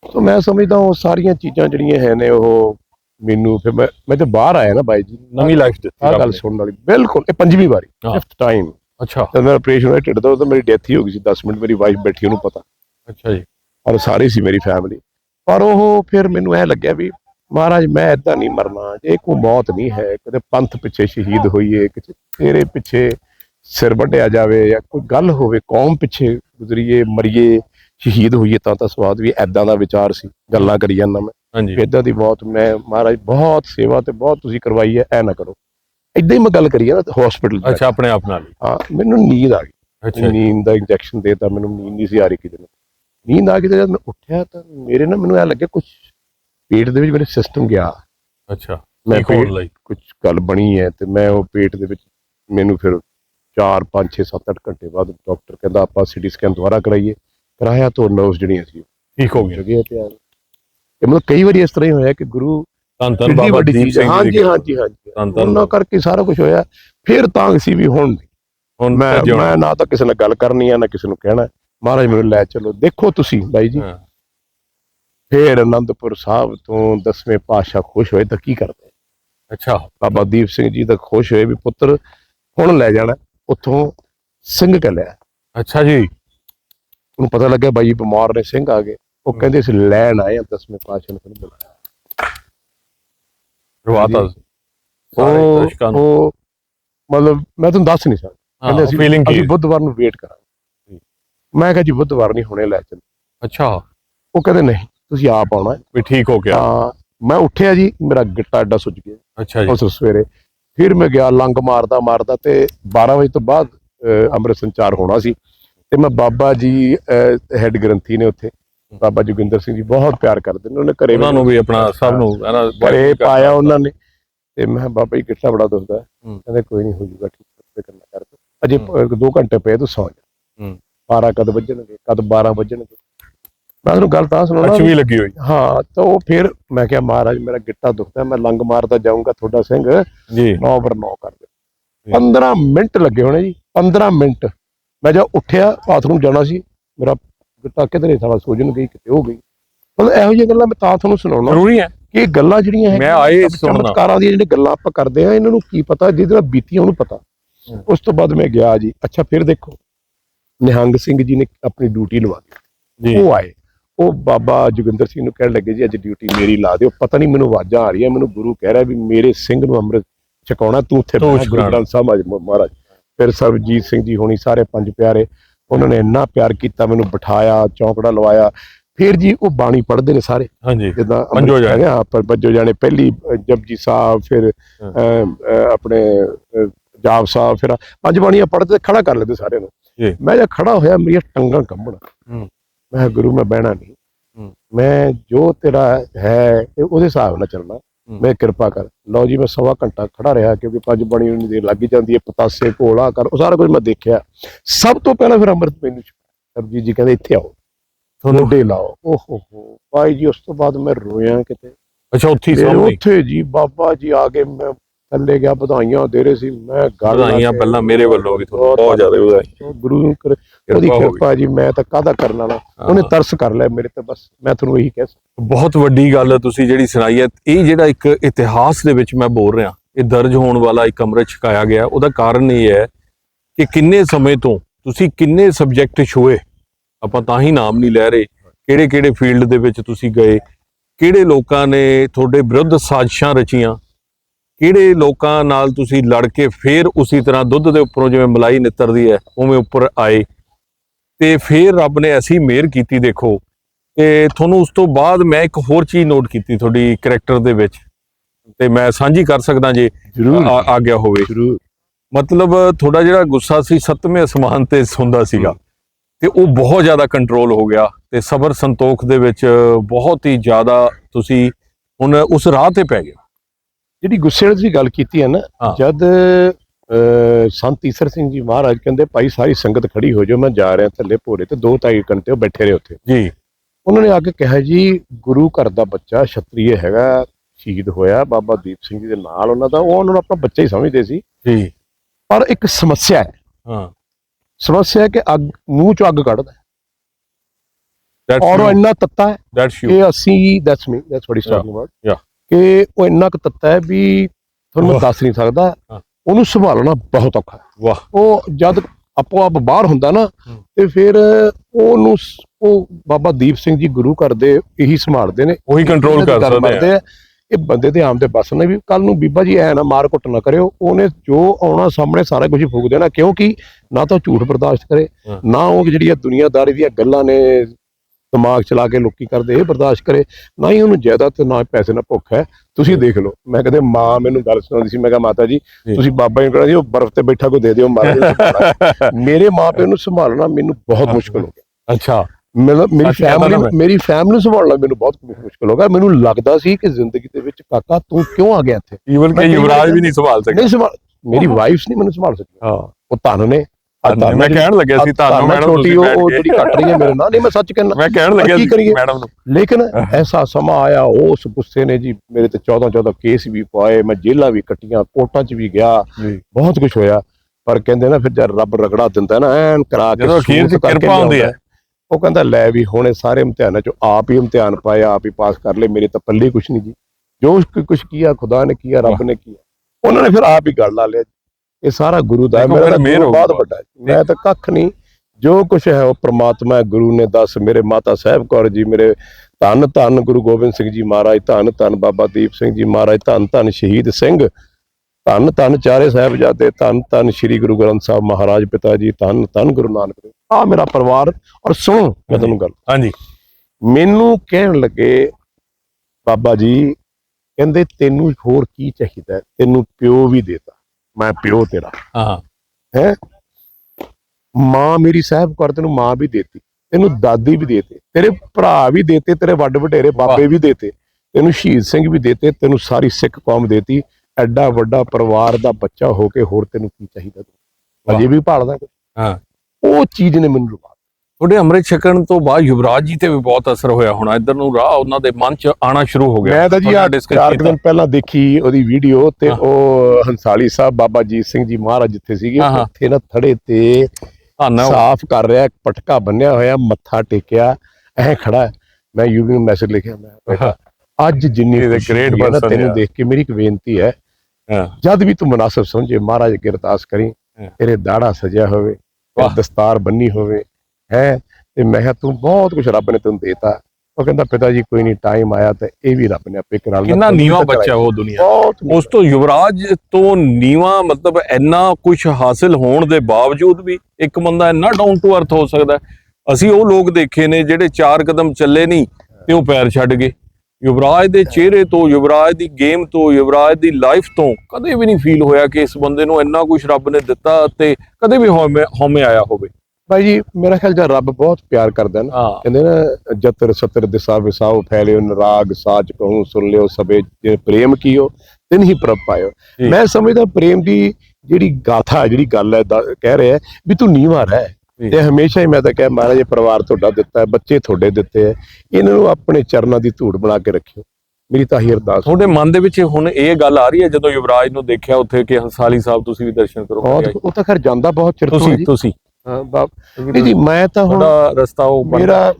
ਸੋ ਮੈਂ ਸਮਝਦਾ ਉਹ ਸਾਰੀਆਂ ਚੀਜ਼ਾਂ ਜਿਹੜੀਆਂ ਹੈ ਨੇ ਉਹ ਮੈਨੂੰ ਫਿਰ ਮੈਂ ਮੈਂ ਤੇ ਬਾਹਰ ਆਇਆ ਨਾ ਬਾਈ ਜੀ। ਨਵੀਂ ਲਾਈਫ ਦਿੱਤੀ ਰੱਬ ਗੱਲ। ਸੁਣਨ ਵਾਲੀ। ਬਿਲਕੁਲ ਇਹ ਪੰਜਵੀਂ ਵਾਰੀ। ਫਿਫਥ ਟਾਈਮ ਅੱਛਾ। ਜਦ ਮੇਰਾ ਆਪਰੇਸ਼ਨ ਹੋਇਆ ਢਿੱਡ ਦਾ ਉਦੋਂ ਮੇਰੀ ਡੈਥ ਹੀ ਹੋ ਗਈ ਸੀ 10 ਮਿੰਟ ਮੇਰੀ ਵਾਈਫ ਬੈਠੀ ਉਹਨੂੰ ਪਤਾ। ਅੱਛਾ ਜੀ। ਔਰ ਸਾਰੇ ਸੀ ਮੇਰੀ ਫੈਮਿਲੀ ਪਰ ਉਹ ਫਿਰ ਮੈਨੂੰ ਐ ਲੱਗਿਆ ਵੀ ਮਹਾਰਾਜ ਮੈਂ ਇਦਾਂ ਨਹੀਂ ਮਰਨਾ। ਇਹ ਕੋਈ ਮੌਤ ਨਹੀਂ ਹੈ ਕਦੇ ਪੰਥ ਪਿੱਛੇ ਸ਼ਹੀਦ ਹੋਈਏ ਕਿਸੇ ਤੇਰੇ ਪਿੱਛੇ ਸਿਰ ਵੱਢਿਆ ਜਾਵੇ ਜਾਂ ਕੋਈ ਗੱਲ ਹੋਵੇ ਕੌਮ ਪਿੱਛੇ ਗੁਜ਼ਰੀਏ ਮਰੀਏ ਸ਼ਹੀਦ ਹੋਈਏ ਤਾਂ ਤਾਂ ਸਵਾਦ ਵੀ ਐਦਾਂ ਦਾ ਵਿਚਾਰ ਸੀ। ਗੱਲਾਂ ਕਰੀ ਜਾਂਦਾ ਮੈਂ। ਹਾਂਜੀ। ਇਦਾਂ ਦੀ ਬਹੁਤ ਮੈਂ ਮਹਾਰਾਜ ਬਹੁਤ ਸੇਵਾ ਤੇ ਬਹੁਤ ਤੁਸੀਂ ਕਰਵਾਈ ਹੈ ਐ ਨਾ ਕਰੋ। ਇਦਾਂ ਹੀ ਮੈਂ ਗੱਲ ਕਰੀ ਆ ਹਸਪੀਟਲ ਅੱਛਾ ਆਪਣੇ ਆਪ ਨਾਲ ਹੀ। ਮੈਨੂੰ ਨੀਂਦ ਆ ਗਈ। ਅੱਛਾ। ਜੀ ਨੀਂਦ ਦਾ ਇੰਜੈਕਸ਼ਨ ਦੇਤਾ ਮੈਨੂੰ ਨੀਂਦ ਨਹੀਂ ਸੀ ਆ ਰਹੀ ਕਿਤੇ ਨੀਂਦ ਆ ਗਈ ਤੇ ਜਦ ਮੈਂ ਉੱਠਿਆ ਤਾਂ ਮੇਰੇ ਨਾ ਮੈਨੂੰ ਐ ਲੱਗਿਆ ਕੁਝ ਪੇਟ ਦੇ ਵਿੱਚ ਮੇਰੇ ਸਿਸਟਮ ਗਿਆ। ਅੱਛਾ ਮੈਂ ਪੇਟ ਲਈ। ਕੁਝ ਗੱਲ ਬਣੀ ਹੈ ਤੇ ਮੈਂ ਉਹ ਪੇਟ ਦੇ ਵਿੱਚ ਮੈਨੂੰ ਫਿਰ 4 5 6 7 8 ਘੰਟੇ ਬਾਅਦ ਡਾਕਟਰ ਕਹਿੰਦਾ ਆਪਾਂ ਸੀਟੀ ਸਕੈਨ ਦੁਬਾਰਾ ਕਰਾਈਏ। ਕਰਾਇਆ ਤਾਂ ਨਰਵਸ ਜਿਹੜੀਆਂ ਸੀ ਠੀਕ ਹੋ ਗਿਆ ਜਗੇ ਤੇ ਆ ਇਹ ਮਤਲਬ ਕਈ ਵਾਰੀ ਇਸ ਤਰ੍ਹਾਂ ਹੀ ਹੋਇਆ ਕਿ ਗੁਰੂ ਧੰਨ ਧੰਨ ਬਾਬਾ ਦੀਪ ਸਿੰਘ ਜੀ ਹਾਂਜੀ ਹਾਂਜੀ ਹਾਂਜੀ। ਉਹਨਾਂ ਕਰਕੇ ਸਾਰਾ ਕੁਝ ਹੋਇਆ। ਫਿਰ ਤਾਂ ਸੀ ਵੀ ਹੁਣ। ਹੁਣ ਮੈਂ ਨਾ ਤਾਂ ਕਿਸੇ ਨਾਲ ਗੱਲ ਕਰਨੀ ਆ ਨਾ ਕਿਸੇ ਨੂੰ ਕਹਿਣਾ। ਮਹਾਰਾਜ ਮੈਨੂੰ ਲੈ ਚਲੋ। ਦੇਖੋ ਤੁਸੀਂ ਬਾਈ ਜੀ। ਫੇਰ ਆਨੰਦਪੁਰ ਸਾਹਿਬ ਤੋਂ ਦਸਵੇਂ ਪਾਤਸ਼ਾਹ ਖੁਸ਼ ਹੋਏ ਤਾਂ ਕੀ ਕਰਦੇ? ਅੱਛਾ। ਬਾਬਾ ਦੀਪ ਸਿੰਘ ਜੀ ਤਾਂ ਖੁਸ਼ ਹੋਏ ਵੀ ਪੁੱਤਰ ਹੁਣ ਲੈ ਜਾਣਾ ਉੱਥੋਂ ਸਿੰਘ ਕੱਲਿਆ ਅੱਛਾ ਜੀ। ਉਹਨੂੰ ਪਤਾ ਲੱਗਿਆ ਬਾਈ ਬਿਮਾਰ ਨੇ ਸਿੰਘ ਆ ਗਏ। ਉਹ ਕਹਿੰਦੇ ਅਸੀਂ ਲੈਣ ਆਏ ਆ ਦਸਵੇਂ ਪਾਤਸ਼ਾਹ ਨੇ ਸਾਨੂੰ ਬੁਲਾਇਆ। ਰਵਾਤਾ। ਸਾਰੇ ਉਹ ਦਰਸ਼ਕਾਂ ਨੂੰ। ਉਹ ਮਤਲਬ ਮੈਂ ਤੁਹਾਨੂੰ ਦੱਸ ਨਹੀਂ ਸਕਦਾ। ਕਹਿੰਦੇ ਅਸੀਂ ਅਸੀਂ ਬੁੱਧਵਾਰ ਨੂੰ ਵੇਟ ਕਰਾਂਗੇ। ਮੈਂ ਕਿਹਾ ਜੀ ਬੁੱਧਵਾਰ ਨਹੀਂ ਹੁਣੇ ਲੈ ਚੱਲ। ਅੱਛਾ। ਉਹ ਕਹਿੰਦੇ ਨਹੀਂ। ਤੁਸੀਂ ਆਪ ਆਉਣਾ ਹੈ। ਵੀ ਠੀਕ ਹੋ ਗਿਆ। ਤਾਂ ਮੈਂ ਉੱਠਿਆ ਜੀ ਮੇਰਾ ਗਿੱਟਾ ਐਡਾ ਸੁੱਜ ਗਿਆ। ਅੱਛਾ ਜੀ। ਉਸ ਸਵੇਰੇ। ਫਿਰ ਮੈਂ ਗਿਆ ਲੰਗ ਮਾਰਦਾ ਮਾਰਦਾ ਤੇ 12 ਵਜੇ ਤੋਂ ਬਾਅਦ ਅਹ, ਅੰਮ੍ਰਿਤ ਸੰਚਾਰ ਹੋਣਾ ਸੀ। ਤੇ ਮੈਂ ਬਾਬਾ ਜੀ ਹੈੱਡ ਗ੍ਰੰਥੀ ਨੇ ਉੱਥੇ। ਬਾਬਾ ਜੋਗਿੰਦਰ ਸਿੰਘ ਜੀ ਬਹੁਤ ਪਿਆਰ ਕਰਦੇ ਨੇ ਉਹਨੇ ਘਰੇ ਉਹਨਾਂ ਨੂੰ ਵੀ ਆਪਣਾ ਸਭ ਨੂੰ ਹੈ। ਨਾ ਘਰੇ ਪਾਇਆ ਉਹਨਾਂ ਨੇ। ਤੇ ਮੈਂ ਕਿਹਾ, ਬਾਬਾ ਜੀ ਗਿੱਟਾ ਬੜਾ ਦੁਖਦਾ ਹੈ। ਹੂੰ। ਕਹਿੰਦੇ ਕੋਈ ਨਹੀਂ ਹੋ ਜਾਊਗਾ ਠੀਕ ਤੇ ਕਰਨਾ ਕਰ ਤੂੰ। ਅਜੇ 2 ਘੰਟੇ ਪਏ ਤੂੰ ਸੌਂ ਜਾ। ਹੂੰ। 12 ਕਦ ਵੱਜਣਗੇ ਕਦ 12 ਵੱਜਣਗੇ। ਮੈਂ ਤੁਹਾਨੂੰ ਗੱਲ ਤਾਂ ਸੁਣਾਉਣਾ ਅੱਛੀ ਵੀ ਲੱਗੀ ਹੋਈ। ਹਾਂ ਤਾਂ ਉਹ ਫਿਰ ਮੈਂ ਕਿਹਾ ਮਹਾਰਾਜ ਮੇਰਾ ਗਿੱਟਾ ਦੁਖਦਾ ਮੈਂ ਲੰਗ ਮਾਰਦਾ ਜਾਊਂਗਾ ਤੁਹਾਡਾ ਸਿੰਘ ਜੀ। 9 ਪਰ 9 ਕਰ ਦੇ। 15 ਮਿੰਟ ਲੱਗੇ ਹੋਣੇ ਜੀ 15 ਮਿੰਟ। ਮੈਂ ਜਦ ਉੱਠਿਆ ਬਾਥਰੂਮ ਜਾਣਾ ਸੀ ਮੇਰਾ ਗਿੱਟਾ ਕਿਧਰੇ ਸਾਲਾ ਸੋਜਣ ਗਈ ਕਿਤੇ ਹੋ ਗਈ। ਮਤਲਬ ਇਹੋ ਜਿਹੀਆਂ ਗੱਲਾਂ ਮੈਂ ਤਾਂ ਤੁਹਾਨੂੰ ਸੁਣਾਉਣਾ। ਜ਼ਰੂਰੀ ਹੈ। ਕਿ ਇਹ ਗੱਲਾਂ ਜਿਹੜੀਆਂ ਮੈਂ ਹੈਗੀਆਂ, ਆਏ ਸੁਣਨਾ। ਚਮਤਕਾਰਾਂ ਦੀਆਂ ਜਿਹੜੀਆਂ ਗੱਲਾਂ ਆਪਾਂ ਕਰਦੇ ਆ ਇਹਨਾਂ ਨੂੰ ਕੀ ਪਤਾ ਜਿਹਦੇ ਨਾਲ ਬੀਤੀਆਂ ਉਹਨੂੰ ਪਤਾ। ਹੂੰ। ਉਸ ਤੋਂ ਬਾਅਦ ਮੈਂ ਗਿਆ ਜੀ। ਅੱਛਾ ਫਿਰ ਦੇਖੋ ਨਿਹੰਗ ਸਿੰਘ ਜੀ ਨੇ ਆਪਣੀ ਡਿਊਟੀ ਲਵਾ ਦਿੱਤੀ। ਜੀ। ਉਹ ਆਏ। ਉਹ ਬਾਬਾ ਜੋਗਿੰਦਰ ਸਿੰਘ ਨੂੰ ਕਹਿਣ ਲੱਗੇ ਜੀ ਅੱਜ ਡਿਊਟੀ ਮੇਰੀ ਲਾ ਦਿਓ ਪਤਾ ਨਹੀਂ ਮੈਨੂੰ ਆਵਾਜ਼ਾਂ ਆ ਰਹੀਆਂ ਮੈਨੂੰ ਗੁਰੂ ਕਹਿ ਰਿਹਾ ਵੀ ਮੇਰੇ ਸਿੰਘ ਨੂੰ ਅੰਮ੍ਰਿਤ ਛਕਾਉਣਾ ਤੂੰ ਉੱਥੇ ਬੈਠ ਗੁਰੂ। ਗ੍ਰੰਥ ਸਾਹਿਬ ਮਹਾਰਾਜ ਫਿਰ ਸਰਬਜੀਤ ਸਿੰਘ ਜੀ ਹੋਣੀ ਸਾਰੇ ਪੰਜ ਪਿਆਰੇ ਉਹਨਾਂ ਨੇ ਇੰਨਾ ਪਿਆਰ ਕੀਤਾ ਮੈਨੂੰ ਬਿਠਾਇਆ ਚੌਂਕੜਾ ਲਵਾਇਆ ਫਿਰ ਜੀ ਉਹ ਬਾਣੀ ਪੜ੍ਹਦੇ ਨੇ ਸਾਰੇ ਹਾਂਜੀ ਜਿੱਦਾਂ ਪੰਜੋ ਜਾਣੇ। ਹਾਂ, ਪਰ ਪੰਜੋ ਜਾਣੇ ਪਹਿਲੀ ਜਪਜੀ ਸਾਹਿਬ ਫਿਰ ਆਪਣੇ ਜਾਪ ਸਾਹਿਬ ਫਿਰ ਪੰਜ ਬਾਣੀਆਂ ਪੜ੍ਹਦੇ ਖੜਾ ਕਰ ਲੈਂਦੇ ਸਾਰਿਆਂ ਨੂੰ ਜੀ। ਮੈਂ ਜਦ ਖੜਾ ਹੋਇਆ ਮੇਰੀਆਂ ਟੰਗਾਂ ਕੰਬਣ। ਮੈਂ ਗੁਰੂ ਮੈਂ ਬਹਿਣਾ ਨਹੀਂ। ਮੈਂ ਜੋ ਤੇਰਾ ਹੈ ਤੇ ਉਹਦੇ ਹਿਸਾਬ ਨਾਲ ਚੱਲਣਾ। ਮੈਂ ਕਿਰਪਾ ਕਰ। ਲਓ ਜੀ ਮੈਂ ਸਵਾ ਘੰਟਾ ਖੜਾ ਰਿਹਾ ਕਿਉਂਕਿ ਪੰਜ ਬਾਣੀ ਨੂੰ ਦੇਰ ਲੱਗ ਜਾਂਦੀ ਹੈ ਪਤਾਸੇ ਕੋਲਾ ਕਰ ਉਹ ਸਾਰਾ ਕੁਝ ਮੈਂ ਦੇਖਿਆ। ਸਭ ਤੋਂ ਪਹਿਲਾਂ ਫਿਰ ਅੰਮ੍ਰਿਤ ਮੈਨੂੰ ਸਰਬਜੀਤ ਜੀ ਕਹਿੰਦੇ ਇੱਥੇ ਆਓ। ਤੁਹਾਨੂੰ ਮੁੰਡੇ ਲਾਓ। ਓਹ ਹੋ ਹੋ ਭਾਈ ਜੀ ਉਸ ਤੋਂ ਬਾਅਦ ਮੈਂ ਰੋਇਆ ਕਿਤੇ। ਅੱਛਾ ਉੱਥੇ ਸਾਹਮਣੇ। ਉੱਥੇ ਜੀ ਬਾਬਾ ਜੀ ਆ ਕੇ ਮੈਂ ਥੱਲੇ ਗਿਆ ਵਧਾਈਆਂ ਦੇ ਰਹੇ ਸੀ। ਮੈਂ ਗੱਲ ਵਧਾਈਆਂ ਪਹਿਲਾਂ ਮੇਰੇ ਵੱਲੋਂ ਵੀ ਤੁਹਾਨੂੰ। ਬਹੁਤ ਜ਼ਿਆਦਾ ਵਧਾਈਆਂ ਗੁਰੂ ਨੂੰ ਕਰ- ਉਹਦੀ ਕਿਰਪਾ ਹੋ ਗਈ। ਕਿਰਪਾ ਜੀ ਮੈਂ ਤਾਂ ਕਾਹਦਾ ਕਰਨ ਵਾਲਾ? ਉਹਨੇ ਤਰਸ ਕਰ ਲਿਆ ਮੇਰੇ ਤੇ ਬਸ। ਮੈਂ ਤੁਹਾਨੂੰ ਇਹੀ ਕਹਿ ਸਕਦਾ। ਬਹੁਤ ਵੱਡੀ ਗੱਲ ਤੁਸੀਂ ਜਿਹੜੀ ਸੁਣਾਈ ਹੈ ਇਹ ਜਿਹੜਾ ਇੱਕ ਇਤਿਹਾਸ ਦੇ ਵਿੱਚ ਮੈਂ ਬੋਲ ਰਿਹਾ ਇਹ ਦਰਜ ਹੋਣ ਵਾਲਾ ਇੱਕ ਅੰਮ੍ਰਿਤ ਛਕਾਇਆ ਗਿਆ। ਉਹਦਾ ਕਾਰਨ ਇਹ ਹੈ ਕਿ ਕਿੰਨੇ ਸਮੇਂ ਤੋਂ ਤੁਸੀਂ ਕਿੰਨੇ ਸਬਜੈਕਟ ਛੋਏ ਆਪਾਂ ਤਾਂ ਹੀ ਨਾਮ ਨਹੀਂ ਲੈ ਰਹੇ। ਕਿਹੜੇ ਕਿਹੜੇ ਫੀਲਡ ਦੇ ਵਿੱਚ ਤੁਸੀਂ ਗਏ? ਕਿਹੜੇ ਲੋਕਾਂ ਨੇ ਤੁਹਾਡੇ ਵਿਰੁੱਧ ਸਾਜ਼ਿਸ਼ਾਂ ਰਚੀਆਂ? ਕਿਹੜੇ ਲੋਕਾਂ ਨਾਲ ਤੁਸੀਂ ਲੜ ਕੇ ਫੇਰ ਉਸੇ ਤਰ੍ਹਾਂ ਦੁੱਧ ਦੇ ਉੱਪਰੋਂ ਜਿਵੇਂ ਮਲਾਈ ਨਿੱਤਰਦੀ ਹੈ ਉਵੇਂ ਉੱਪਰ ਆਏ? ਤੇ ਫੇਰ ਰੱਬ ਨੇ ਐਸੀ ਮਿਹਰ ਕੀਤੀ ਦੇਖੋ। ਤੇ ਤੁਹਾਨੂੰ ਉਸ ਤੋਂ ਬਾਅਦ ਮੈਂ ਇੱਕ ਹੋਰ ਚੀਜ਼ ਨੋਟ ਕੀਤੀ ਤੁਹਾਡੀ ਕੈਰੈਕਟਰ ਦੇ ਵਿੱਚ। ਤੇ ਮੈਂ ਸਾਂਝੀ ਕਰ ਸਕਦਾ ਜੇ ਆ ਗਿਆ ਹੋਵੇ। ਮਤਲਬ ਤੁਹਾਡਾ ਜਿਹੜਾ ਗੁੱਸਾ ਸੀ ਸੱਤਵੇਂ ਅਸਮਾਨ ਤੇ ਹੁੰਦਾ ਸੀਗਾ। ਤੇ ਉਹ ਬਹੁਤ ਜ਼ਿਆਦਾ ਕੰਟਰੋਲ ਹੋ ਗਿਆ ਤੇ ਸਬਰ ਸੰਤੋਖ ਦੇ ਵਿੱਚ ਬਹੁਤ ਹੀ ਜ਼ਿਆਦਾ ਤੁਸੀਂ ਹੁਣ ਉਸ ਰਾਹ ਤੇ ਪੈ ਗਏ ਜਿਹੜੀ ਗੁੱਸੇ ਦੀ ਗੱਲ ਕੀਤੀ ਹੈ ਨਾ ਹਾਂ। ਜਦ ਸੰਤ ਈਸਰ ਸਿੰਘ ਜੀ ਮਹਾਰਾਜ ਕਹਿੰਦੇ ਭਾਈ ਸਾਰੀ ਸੰਗਤ ਖੜੀ ਹੋ ਜਾਓ ਮੈਂ ਜਾ ਰਿਹਾ ਥੱਲੇ ਭੋਰੇ ਤੇ ਦੋ ਢਾਈ ਘੰਟੇ ਉਹ ਬੈਠੇ ਰਹੇ ਉੱਥੇ। ਜੀ। ਉਹਨਾਂ ਨੇ ਆ ਕੇ ਕਿਹਾ ਜੀ ਗੁਰੂ ਘਰ ਦਾ ਬੱਚਾ ਛਤਰੀਏ ਹੈਗਾ ਸ਼ਹੀਦ ਹੋਇਆ ਬਾਬਾ ਦੀਪ ਸਿੰਘ ਜੀ ਦੇ ਨਾਲ ਉਹਨਾਂ ਦਾ ਉਹ ਉਹਨਾਂ ਨੂੰ ਆਪਣਾ ਬੱਚਾ ਹੀ ਸਮਝਦੇ ਸੀ। ਜੀ। ਪਰ ਇੱਕ ਸਮੱਸਿਆ ਹੈ। ਹਾਂ। ਸਮੱਸਿਆ ਹੈ ਕਿ ਅੱਗ ਮੂੰਹ ਚੋਂ ਅੱਗ ਕੱਢਦਾ ਹੈ। ਔਰ ਉਹ ਇੰਨਾ ਤੱਤਾ ਹੈ ਯੂ ਕਿ ਅਸੀਂ that's me that's what is talking about yeah. ਕਿ ਉਹ ਇੰਨਾ ਕੁ ਤੱਤਾ ਹੈ ਵੀ ਤੁਹਾਨੂੰ ਮੈਂ। ਦੱਸ ਨਹੀਂ ਸਕਦਾ। ਉਹਨੂੰ ਸੰਭਾਲਣਾ ਬਹੁਤ ਔਖਾ ਹੈ। ਵਾਹ। ਉਹ ਜਦ ਆਪੋ ਆਪ ਬਾਹਰ ਹੁੰਦਾ ਨਾ। ਤੇ ਫਿਰ ਉਹਨੂੰ ਉਹ ਬਾਬਾ ਦੀਪ ਸਿੰਘ ਜੀ ਗੁਰੂ ਘਰ ਦੇ ਇਹੀ ਸੰਭਾਲਦੇ ਨੇ। ਉਹੀ ਕੰਟਰੋਲ ਕਰ ਸਕਦੇ ਆ। ਇਹ ਬੰਦੇ ਤੇ ਆਮ ਦੇ ਬਸ ਨੇ ਵੀ। ਕੱਲ ਨੂੰ ਬੀਬਾ ਜੀ ਐ ਨਾ ਮਾਰ ਕੁੱਟ ਨਾ ਕਰਿਓ। ਉਹਨੇ ਜੋ ਆਉਣਾ ਸਾਹਮਣੇ ਸਾਰਾ ਕੁਝ ਫੂਕ ਦੇਣਾ। ਕਿਉਂਕਿ ਨਾ ਤਾਂ ਝੂਠ ਬਰਦਾਸ਼ਤ ਕਰੇ। ਨਾ ਉਹ ਜਿਹੜੀਆਂ ਦੁਨੀਆਦਾਰੀ ਦੀਆਂ ਗੱਲਾਂ ਨੇ ਦਿਮਾਗ ਚਲਾ ਕੇ ਲੋਕੀ ਕਰਦੇ ਇਹ ਬਰਦਾਸ਼ਤ ਕਰੇ। ਨਾ ਹੀ ਉਹਨੂੰ ਜਾਇਦਾਦ ਤੇ ਨਾ ਪੈਸੇ ਨਾਲ ਭੁੱਖ ਹੈ। ਤੁਸੀਂ ਦੇਖ ਲਓ ਮੈਂ ਕਹਿੰਦੇ ਮਾਂ ਮੈਨੂੰ ਗੱਲ ਸੁਣਾਉਂਦੀ ਸੀ ਮੈਂ ਕਿਹਾ ਮਾਤਾ ਜੀ। ਤੁਸੀਂ ਬਾਬਾ ਜੀ ਨੂੰ ਕਹਿਣਾ ਜੀ ਉਹ ਬਰਫ਼ ਤੇ ਬੈਠਾ ਕੋ ਦੇ ਦਿਓ ਨੂੰ *laughs* ਸੰਭਾਲਣਾ। ਮੇਰੇ ਮਾਪੇ ਨੂੰ ਸੰਭਾਲਣਾ ਮੈਨੂੰ ਬਹੁਤ ਮੁਸ਼ਕਲ ਹੋ ਗਿਆ। ਅੱਛਾ। ਮਤਲਬ ਮੇਰੀ ਕਹਿੰਦਾ ਨਾ ਫੈਮਿਲੀ ਮੈਂ। ਮੇਰੀ ਫੈਮਿਲੀ ਨੂੰ ਸੰਭਾਲਣਾ ਮੈਨੂੰ ਬਹੁਤ ਮੁਸ਼ਕਲ ਹੋ ਗਿਆ। ਮੈਨੂੰ ਲੱਗਦਾ ਸੀ ਕਿ ਜ਼ਿੰਦਗੀ ਦੇ ਵਿੱਚ ਕਾਕਾ ਤੂੰ ਕਿਉਂ ਆ ਗਿਆ ਇੱਥੇ? ਈਵਨ ਮੈਂ ਕਿ ਕਈ ਯੁਵਰਾਜ ਵਾਰ ਵੀ ਨਹੀਂ ਸੰਭਾਲ ਸਕਦਾ। ਨਹੀਂ ਸੰਭਾਲ ਮੇਰੀ ਵਾਈਫ ਨਹੀਂ ਮੈਨੂੰ ਸੰਭਾਲ ਸਕੀ ਹਾਂ। ਉਹ ਧਨ ਨੇ। ਧਨ ਮੈਂ ਕਹਿਣ ਲੱਗਿਆ ਸੀ ਤੁਹਾਨੂੰ ਮੈਡਮ ਛੋਟੀ ਉਹ ਜਿਹੜੀ ਕੱਟ ਰਹੀ ਹੈ ਮੇਰੇ ਨਾਲ। ਨਹੀਂ ਮੈਂ ਸੱਚ ਕਹਿੰਦਾ ਮੈਂ ਕਹਿਣ ਲੱਗਿਆ ਸੀ? ਮੈਡਮ ਨੂੰ। ਲੇਕਿਨ ਐਸਾ ਸਮਾਂ ਆਇਆ ਉਸ ਗੁੱਸੇ ਨੇ ਜੀ ਮੇਰੇ ਤੇ 14 14 ਕੇਸ ਵੀ ਪਾਏ ਮੈਂ ਜੇਲ੍ਹਾਂ ਵੀ ਕੱਟੀਆਂ ਕੋਰਟਾਂ 'ਚ ਵੀ ਗਿਆ ਬਹੁਤ ਕੁਝ ਹੋਇਆ। ਪਰ ਕਹਿੰਦੇ ਨਾ ਫਿਰ ਜਦ ਰੱਬ ਰਗੜਾ ਦਿੰਦਾ ਨਾ ਐਨ ਕਰਾ ਕੇ ਜਦੋਂ ਅਖੀਰ 'ਚ ਕਿਰਪਾ ਹੁੰਦੀ। ਹੈ। ਉਹ ਕਹਿੰਦਾ ਲੈ ਵੀ ਹੁਣੇ ਸਾਰੇ ਇਮਤਿਹਾਨਾਂ 'ਚ ਆਪ ਹੀ ਇਮਤਿਹਾਨ ਪਾਏ ਆਪ ਹੀ ਪਾਸ ਕਰ ਲਏ ਮੇਰੇ ਤਾਂ ਪੱਲੇ ਕੁਝ ਨਹੀਂ ਜੀ। ਜੋ ਕੁਝ ਕੀਆ ਖੁਦਾ ਨੇ ਕੀਆ ਰੱਬ ਨੇ ਕੀਆ। ਉਹਨਾਂ ਨੇ ਫਿਰ ਆਪ ਹੀ ਗੱਲ ਲਾ ਲਿਆ। ਇਹ ਸਾਰਾ ਗੁਰੂ ਦਾ ਹੈ, ਮੇਰਾ ਤਾਂ ਗੁਰੂ ਬਹੁਤ। ਵੱਡਾ। ਮੈਂ ਤਾਂ ਕੱਖ ਨਹੀਂ ਜੋ ਕੁਛ ਹੈ ਉਹ ਪ੍ਰਮਾਤਮਾ ਗੁਰੂ ਨੇ ਦੱਸ ਮੇਰੇ ਮਾਤਾ ਸਾਹਿਬ ਕੌਰ ਜੀ ਮੇਰੇ ਧੰਨ ਧੰਨ ਗੁਰੂ ਗੋਬਿੰਦ ਸਿੰਘ ਜੀ ਮਹਾਰਾਜ ਧੰਨ ਧੰਨ ਬਾਬਾ ਦੀਪ ਸਿੰਘ ਜੀ ਮਹਾਰਾਜ ਧੰਨ ਧੰਨ ਸ਼ਹੀਦ ਸਿੰਘ ਧੰਨ ਧੰਨ ਚਾਰੇ ਸਾਹਿਬਜ਼ਾਦੇ ਧੰਨ ਧੰਨ ਸ੍ਰੀ ਗੁਰੂ ਗ੍ਰੰਥ ਸਾਹਿਬ ਮਹਾਰਾਜ ਪਿਤਾ ਜੀ ਧੰਨ ਧੰਨ ਗੁਰੂ ਨਾਨਕ ਦੇਵ ਆ ਮੇਰਾ ਪਰਿਵਾਰ ਔਰ ਸੁਣੋ ਮੈਂ ਤੁਹਾਨੂੰ ਗੱਲ ਹਾਂਜੀ ਮੈਨੂੰ ਕਹਿਣ ਲੱਗੇ ਬਾਬਾ ਜੀ ਕਹਿੰਦੇ ਤੈਨੂੰ ਹੋਰ ਕੀ ਚਾਹੀਦਾ? ਤੈਨੂੰ ਪਿਓ ਵੀ ਦੇਤਾ ਮੈਂ ਪਿਓ ਤੇਰਾ। ਹਾਂ ਹੈ? ਮਾਂ ਮੇਰੀ ਸਾਹਿਬ ਕੌਰ ਤੈਨੂੰ ਮਾਂ ਵੀ ਦੇਤੀ ਤੈਨੂੰ ਦਾਦੀ ਵੀ ਦੇਤੇ ਤੇਰੇ ਭਰਾ ਵੀ ਦੇਤੇ ਤੇਰੇ ਵੱਡ ਵਡੇਰੇ ਬਾਬੇ ਵੀ ਦੇਤੇ ਤੈਨੂੰ ਸ਼ਹੀਦ ਸਿੰਘ ਵੀ ਦੇਤੇ ਤੈਨੂੰ ਸਾਰੀ ਸਿੱਖ ਕੌਮ ਦੇਤੀ ਐਡਾ ਵੱਡਾ ਪਰਿਵਾਰ ਦਾ ਬੱਚਾ ਹੋ ਕੇ ਹੋਰ ਤੈਨੂੰ ਕੀ ਚਾਹੀਦਾ ਅਜੇ ਵੀ ਭਾਲਦਾ? ਹਾਂ। ਉਹ ਚੀਜ਼ ਨੇ ਮੈਨੂੰ ਲੁਭਾ ਤੁਹਾਡੇ ਅੰਮ੍ਰਿਤ ਛਕਣ ਤੋਂ ਬਾਅਦ ਯੁਵਰਾਜ ਜੀ ਤੇ ਵੀ ਬਹੁਤ ਅਸਰ ਹੋਇਆ ਹੋਣਾ। ਇੱਧਰ ਨੂੰ ਰਾਹ ਉਹਨਾਂ ਦੇ ਮਨ 'ਚ ਆਣਾ ਸ਼ੁਰੂ ਹੋ ਗਿਆ। ਮੈਂ ਤਾਂ ਜੀ ਆ ਚਾਰ। ਦਿਨ ਪਹਿਲਾਂ ਦੇਖੀ ਉਹਦੀ ਵੀਡੀਓ ਤੇ। ਉਹ ਹੰਸਾਲੀ ਸਾਹਿਬ ਬਾਬਾ ਜੀਤ ਸਿੰਘ ਜੀ ਮਹਾਰਾਜ ਜਿੱਥੇ ਸੀਗੇ ਉੱਥੇ ਨਾ ਥੜੇ ਤੇ ਧੰਨਾ ਸਾਫ਼ ਕਰ ਰਿਹਾ ਇੱਕ ਪਟਕਾ ਬੰਨਿਆ ਹੋਇਆ ਮੱਥਾ ਟੇਕਿਆ ਐ ਖੜਾ ਮੈਂ ਯੂਵੀ ਨੂੰ ਮੈਸੇਜ ਲਿਖਿਆ ਮੈਂ ਅੱਜ ਜਿੰਨੀ He's a ਖੁਸ਼ੀ ਤੈਨੂੰ ਦੇਖ ਕੇ ਮੇਰੀ ਇੱਕ ਬੇਨਤੀ ਹੈ। ਜਦ ਵੀ ਤੂੰ ਮੁਨਾਸਬ ਸਮਝੇ ਮਹਾਰਾਜ ਅੱਗੇ ਅਰਦਾਸ ਕਰੀ ਤੇਰੇ ਦਾੜਾ ਸਜਿਆ ਹੋਵੇ ਦਸਤਾਰ ਬੰਨੀ ਹੋਵੇ ਹੈ। ਤੇ ਮੈਂ ਕਿਹਾ ਤੂੰ ਬਹੁਤ ਕੁਝ ਰੱਬ ਨੇ ਤੈਨੂੰ ਦੇਤਾ। ਉਹ ਕਹਿੰਦਾ ਪਿਤਾ ਜੀ ਕੋਈ ਨਹੀਂ ਟਾਈਮ ਆਇਆ ਤੇ ਇਹ ਵੀ ਰੱਬ ਨੇ ਆਪੇ ਕਰਾ ਲੈਣਾ ਕਿੰਨਾ ਨੀਵਾ ਬੱਚਾ ਉਹ ਦੁਨੀਆ ਉਸ ਤੋਂ ਯੁਵਰਾਜ ਤੋਂ ਨੀਵਾ ਮਤਲਬ ਇੰਨਾ ਕੁਝ ਹਾਸਿਲ ਹੋਣ ਦੇ ਬਾਵਜੂਦ ਵੀ ਇੱਕ ਬੰਦਾ ਇੰਨਾ ਡਾਊਨ ਟੂ ਅਰਥ ਹੋ ਸਕਦਾ। ਅਸੀਂ ਉਹ ਲੋਕ ਦੇਖੇ ਨੇ ਜਿਹੜੇ ਚਾਰ ਕਦਮ ਚੱਲੇ ਨਹੀਂ ਤੇ ਉਹ ਪੈਰ ਛੱਡ ਗਏ। ਯੁਵਰਾਜ ਦੇ ਚਿਹਰੇ ਤੋਂ ਯੁਵਰਾਜ ਦੀ ਗੇਮ ਤੋਂ ਯੁਵਰਾਜ ਦੀ ਲਾਈਫ ਤੋਂ ਕਦੇ ਵੀ ਨਹੀਂ ਫੀਲ ਹੋਇਆ ਕਿ ਇਸ ਬੰਦੇ ਨੂੰ ਇੰਨਾ ਕੁਝ ਰੱਬ ਨੇ ਦਿੱਤਾ ਤੇ ਕਦੇ ਵੀ ਹਉਮੈ ਆਇਆ ਹੋਵੇ। ਭਾਈ ਜੀ ਮੇਰਾ ਖਿਆਲ ਜਾਂ ਰੱਬ ਬਹੁਤ ਪਿਆਰ ਕਰਦਾ ਨਾ। ਕਹਿੰਦੇ ਨਾ ਜਤਰ ਸਤਰ ਦਿਸਾ ਵਿਸਾਓ ਫੈਲਿਓ ਨਰਾਗ ਸਾਚ ਕਹੂੰ ਸੁਣ ਲਿਓ ਸਭੇ ਜੇ ਪ੍ਰੇਮ ਕੀਓ ਤਿਨ ਹੀ ਪ੍ਰਭ ਪਾਇਓ। ਮੈਂ ਸਮਝਦਾ ਪ੍ਰੇਮ ਦੀ ਜਿਹੜੀ ਗਾਥਾ ਜਿਹੜੀ ਗੱਲ ਹੈ ਕਹਿ ਰਿਹਾ ਵੀ ਤੂੰ ਨੀਵਾਂ ਰਹਿ। ਤੇ ਹਮੇਸ਼ਾ ਹੀ ਮੈਂ ਤਾਂ ਕਿਹਾ ਮਹਾਰਾਜ ਇਹ ਪਰਿਵਾਰ ਤੁਹਾਡਾ ਦਿੱਤਾ ਹੈ ਬੱਚੇ ਤੁਹਾਡੇ ਦਿੱਤੇ ਹੈ। ਇਹਨਾਂ ਨੂੰ ਆਪਣੇ ਚਰਨਾਂ ਦੀ ਧੂੜ ਬਣਾ ਕੇ ਰੱਖਿਓ। ਮੇਰੀ ਤਾਂ ਹੀ ਅਰਦਾਸ ਤੁਹਾਡੇ ਮਨ ਦੇ ਵਿੱਚ ਹੁਣ ਇਹ ਗੱਲ ਆ ਰਹੀ ਹੈ ਜਦੋਂ ਯੁਵਰਾਜ ਨੂੰ ਦੇਖਿਆ ਉੱਥੇ ਕਿ ਹੰਸਾਲੀ ਸਾਹਿਬ ਤੁਸੀਂ ਵੀ ਦਰਸ਼ਨ ਕਰੋ ਉਹ ਤਾਂ ਖੈਰ ਜਾਂਦਾ ਬਹੁਤ ਚਿਰ ਤੋਂ ਜੀ। ਤੁਸੀਂ। ਹਾਂ ਬਾਪ ਨਹੀਂ ਜੀ ਮੈਂ ਤਾਂ ਹੁਣ ਤੁਹਾਡਾ ਰਸਤਾ ਉਹ ਬਣਦਾ। ਮੇਰਾ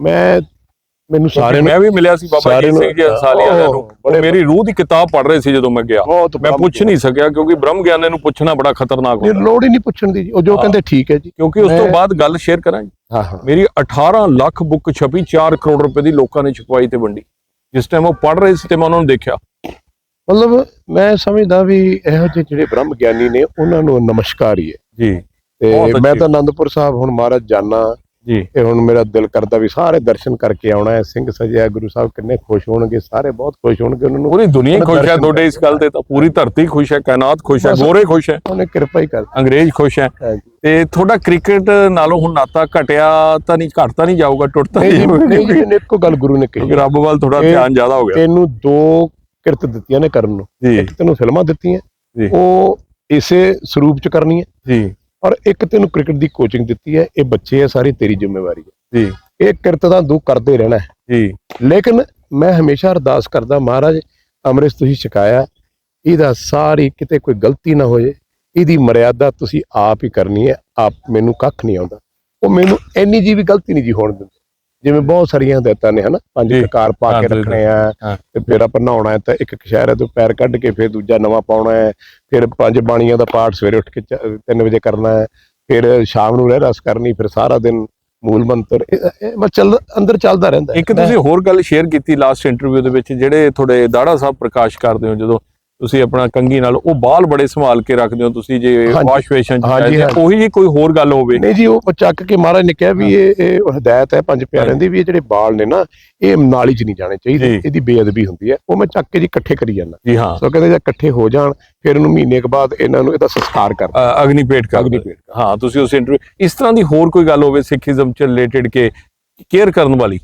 ਮੈਂ ਮੈਨੂੰ ਸਾਰਿਆਂ ਨੂੰ ਮੈਂ ਵੀ ਮਿਲਿਆ ਸੀ ਬਾਬਾ ਜੀ ਨੂੰ- ਸਿੰਘ ਜੀ ਅੰਸਾਰੀ ਵਾਲਿਆਂ ਨੂੰ ਉਹ ਬੜੇ- ਮੇਰੀ ਰੂਹ ਦੀ ਕਿਤਾਬ ਪੜ੍ਹ ਰਹੇ ਸੀ ਜਦੋਂ ਮੈਂ ਗਿਆ। ਬਹੁਤ ਮੈਂ ਪੁੱਛ ਨਹੀਂ ਸਕਿਆ ਕਿਉਂਕਿ ਬ੍ਰਹਮ ਗਿਆਨੀ ਨੂੰ ਪੁੱਛਣਾ ਬੜਾ ਖਤਰਨਾਕ ਹੁੰਦਾ। ਲੋੜ ਹੀ ਨਹੀਂ ਪੁੱਛਣ ਦੀ ਜੀ। ਉਹ ਜੋ ਹਾਂ। ਕਹਿੰਦੇ ਠੀਕ ਹੈ ਜੀ। ਕਿਉਂਕਿ ਉਸ ਤੋਂ ਮੈਂ- ਬਾਅਦ ਗੱਲ ਸ਼ੇਅਰ ਕਰਾਂਗੇ ਹਾਂ ਹਾਂ। ਮੇਰੀ 18 ਲੱਖ ਬੁੱਕ ਛਪੀ 4 ਕਰੋੜ ਰੁਪਏ ਦੀ ਲੋਕਾਂ ਨੇ ਛਪਵਾਈ ਤੇ ਵੰਡੀ। ਜਿਸ ਟਾਈਮ ਉਹ ਪੜ੍ਹ ਰਹੇ ਸੀ ਤੇ ਮੈਂ ਉਹਨਾਂ ਨੂੰ ਦੇਖਿਆ। ਮਤਲਬ ਮੈਂ ਸਮਝਦਾ ਵੀ ਇਹੋ ਜਿਹੇ ਜਿਹੜੇ ਬ੍ਰਹਮ ਗਿਆਨੀ ਨੇ ਉਹਨਾਂ ਨੂੰ ਨਮਸਕਾਰ ਹੀ ਹੈ। ਜੀ। ਤੇ। ਮੈਂ ਤਾਂ ਆਨੰਦਪੁਰ ਸਾਹਿਬ ਹੁਣ ਮਹਾਰਾਜ ਜਾਣਾ ਜੀ। ਤੇ ਹੁਣ ਮੇਰਾ ਦਿਲ ਕਰਦਾ ਵੀ ਸਾਰੇ ਦਰਸ਼ਨ ਕਰਕੇ ਆਉਣਾ ਹੈ। ਸਿੰਘ ਸਜਿਆ ਗੁਰੂ ਸਾਹਿਬ ਕਿੰਨੇ ਖੁਸ਼ ਹੋਣਗੇ ਸਾਰੇ ਬਹੁਤ ਖੁਸ਼ ਹੋਣਗੇ ਉਹਨਾਂ ਨੂੰ। ਪੂਰੀ ਦੁਨੀਆ ਖੁਸ਼ ਹੈ ਤੁਹਾਡੇ ਇਸ ਗੱਲ ਤੇ ਤਾਂ ਪੂਰੀ ਧਰਤੀ ਖੁਸ਼ ਹੈ ਕਾਇਨਾਤ ਖੁਸ਼ ਹੈ। ਗੋਰੇ ਖੁਸ਼ ਹੈ। ਉਹਨੇ ਕਿਰਪਾ ਹੀ ਕਰ ਅੰਗਰੇਜ਼ ਖੁਸ਼ ਹੈ। ਤੇ ਤੁਹਾਡਾ ਕ੍ਰਿਕਟ ਨਾਲੋਂ ਹੁਣ ਨਾਤਾ ਘਟਿਆ ਤਾਂ ਨਹੀਂ ਘਟਦਾ ਨਹੀਂ ਜਾਊਗਾ ਟੁੱਟਦਾ ਨਹੀਂ ਇੱਕੋ ਗੱਲ ਗੁਰੂ ਨੇ ਕਹੀ ਰੱਬ ਵੱਲ ਥੋੜਾ ਇਹ- ਧਿਆਨ ਜ਼ਿਆਦਾ ਹੋ ਗਿਆ। ਤੈਨੂੰ ਦੋ ਕਿਰਤ ਦਿੱਤੀਆਂ ਨੇ ਕਰਨ ਨੂੰ। ਇੱਕ ਤੈਨੂੰ ਫਿਲਮਾਂ ਦਿੱਤੀਆਂ। ਉਹ ਇਸੇ ਸਰੂਪ ਚ ਕਰਨੀ ਹੈ ਜੀ। ਔਰ ਇੱਕ ਤੈਨੂੰ ਕ੍ਰਿਕਟ ਦੀ ਕੋਚਿੰਗ ਦਿੱਤੀ ਹੈ ਇਹ ਬੱਚੇ ਹੈ ਸਾਰੀ ਤੇਰੀ ਜ਼ਿੰਮੇਵਾਰੀ ਹੈ। ਜੀ। ਇਹ ਕਿਰਤ ਦਾ ਦੁੱਖ ਕਰਦੇ ਰਹਿਣਾ ਹੈ। ਜੀ। ਲੇਕਿਨ ਮੈਂ ਹਮੇਸ਼ਾ ਅਰਦਾਸ ਕਰਦਾ ਮਹਾਰਾਜ ਅੰਮ੍ਰਿਤ ਤੁਸੀਂ ਛਕਾਇਆ ਇਹਦਾ ਸਾਰੀ ਕਿਤੇ ਕੋਈ ਗਲਤੀ ਨਾ ਹੋਏ ਇਹਦੀ ਮਰਿਆਦਾ ਤੁਸੀਂ ਆਪ ਹੀ ਕਰਨੀ ਹੈ ਆਪ ਮੈਨੂੰ ਕੱਖ ਨਹੀਂ ਆਉਂਦਾ। ਉਹ ਮੈਨੂੰ ਇੰਨੀ ਜੀ ਵੀ ਗਲਤੀ ਨਹੀਂ ਜੀ ਹੋਣ ਦਿੰਦੇ। ਜਿਵੇਂ ਬਹੁਤ ਸਾਰੀਆਂ ਹਦਾਇਤਾਂ ਨੇ ਹਨਾ ਪੰਜ। ਕਕਾਰ ਪਾ ਕੇ। ਰੱਖਣੇ ਆ। ਤੇ ਫਿਰ ਆਪਾਂ ਨਹਾਉਣਾ ਹੈ ਤਾਂ ਇੱਕ ਕਸ਼ਹਿਰੇ ਤੋਂ ਪੈਰ ਕੱਢ ਕੇ ਫਿਰ ਦੂਜਾ ਨਵਾਂ ਪਾਉਣਾ ਹੈ ਫਿਰ ਪੰਜ ਬਾਣੀਆਂ ਦਾ ਪਾਠ ਸਵੇਰੇ ਉੱਠ ਕੇ 3 ਵਜੇ ਕਰਨਾ ਹੈ ਫਿਰ ਸ਼ਾਮ ਨੂੰ ਰਹਿ ਰਸ ਕਰਨੀ ਫਿਰ ਸਾਰਾ ਦਿਨ ਮੂਲ ਮੰਤਰ ਮੈਂ ਚੱਲ ਅੰਦਰ ਚੱਲਦਾ ਰਹਿੰਦਾ। ਇੱਕ ਤੁਸੀਂ ਹੋਰ ਗੱਲ ਸ਼ੇਅਰ ਕੀਤੀ ਲਾਸਟ ਇੰਟਰਵਿਊ ਦੇ ਵਿੱਚ ਜਿਹੜੇ ਤੁਹਾਡੇ ਦਾੜਾ ਸਾਹਿਬ ਪ੍ਰਕਾਸ਼ ਕਰਦੇ ਹੋ ਜਦੋਂ ਤੁਸੀਂ ਆਪਣਾ ਕੰਗੀ ਨਾਲ ਉਹ ਬਾਲ ਬੜੇ ਸੰਭਾਲ ਕੇ ਰੱਖਦੇ ਹੋ ਤੁਸੀਂ ਜੇ। ਵਾਸ਼ ਵੇਸ਼ਨ ਚ। ਉਹੀ ਜੀ ਕੋਈ ਹੋਰ ਗੱਲ ਹੋਵੇ ਨਹੀਂ ਜੀ ਉਹ ਚੱਕ ਕੇ ਮਹਾਰਾਜ ਨੇ ਕਿਹਾ ਵੀ ਇਹ ਇਹ ਹਦਾਇਤ ਹੈ ਪੰਜ ਪਿਆਰਿਆਂ ਦੀ ਵੀ ਇਹ ਜਿਹੜੇ ਬਾਲ ਨੇ ਨਾ ਇਹ ਨਾਲੀ 'ਚ ਨਹੀਂ ਜਾਣੇ ਚਾਹੀਦੇ। ਇਹਦੀ ਬੇਅਦਬੀ ਹੁੰਦੀ ਹੈ ਉਹ ਮੈਂ ਚੱਕ ਕੇ ਜੀ ਇਕੱਠੇ ਕਰੀ ਜਾਂਦਾ ਜੀ ਹਾਂ ਸੋ ਕਹਿੰਦੇ ਜੇ ਇਕੱਠੇ ਹੋ ਜਾਣ ਫਿਰ ਇਹਨੂੰ ਮਹੀਨੇ ਕੁ ਬਾਅਦ ਇਹਨਾਂ ਨੂੰ ਇਹਦਾ ਸੰਸਕਾਰ ਕਰ ਅ, ਅਗਨੀਪੇਟ ਕਰ ਅਗਨੀਪੇਟ ਕਰ। ਹਾਂ ਤੁਸੀਂ ਉਸ ਇੰਟਰਵਿਊ ਇਸ ਤਰ੍ਹਾਂ ਦੀ ਹੋਰ ਕੋਈ ਗੱਲ ਹੋਵੇ ਸਿੱਖੀਜ਼ਮ ਚ ਰਿਲੇਟਡ ਕੇ ਕੇਅਰ ਕਰਨ ਵਾਲੀ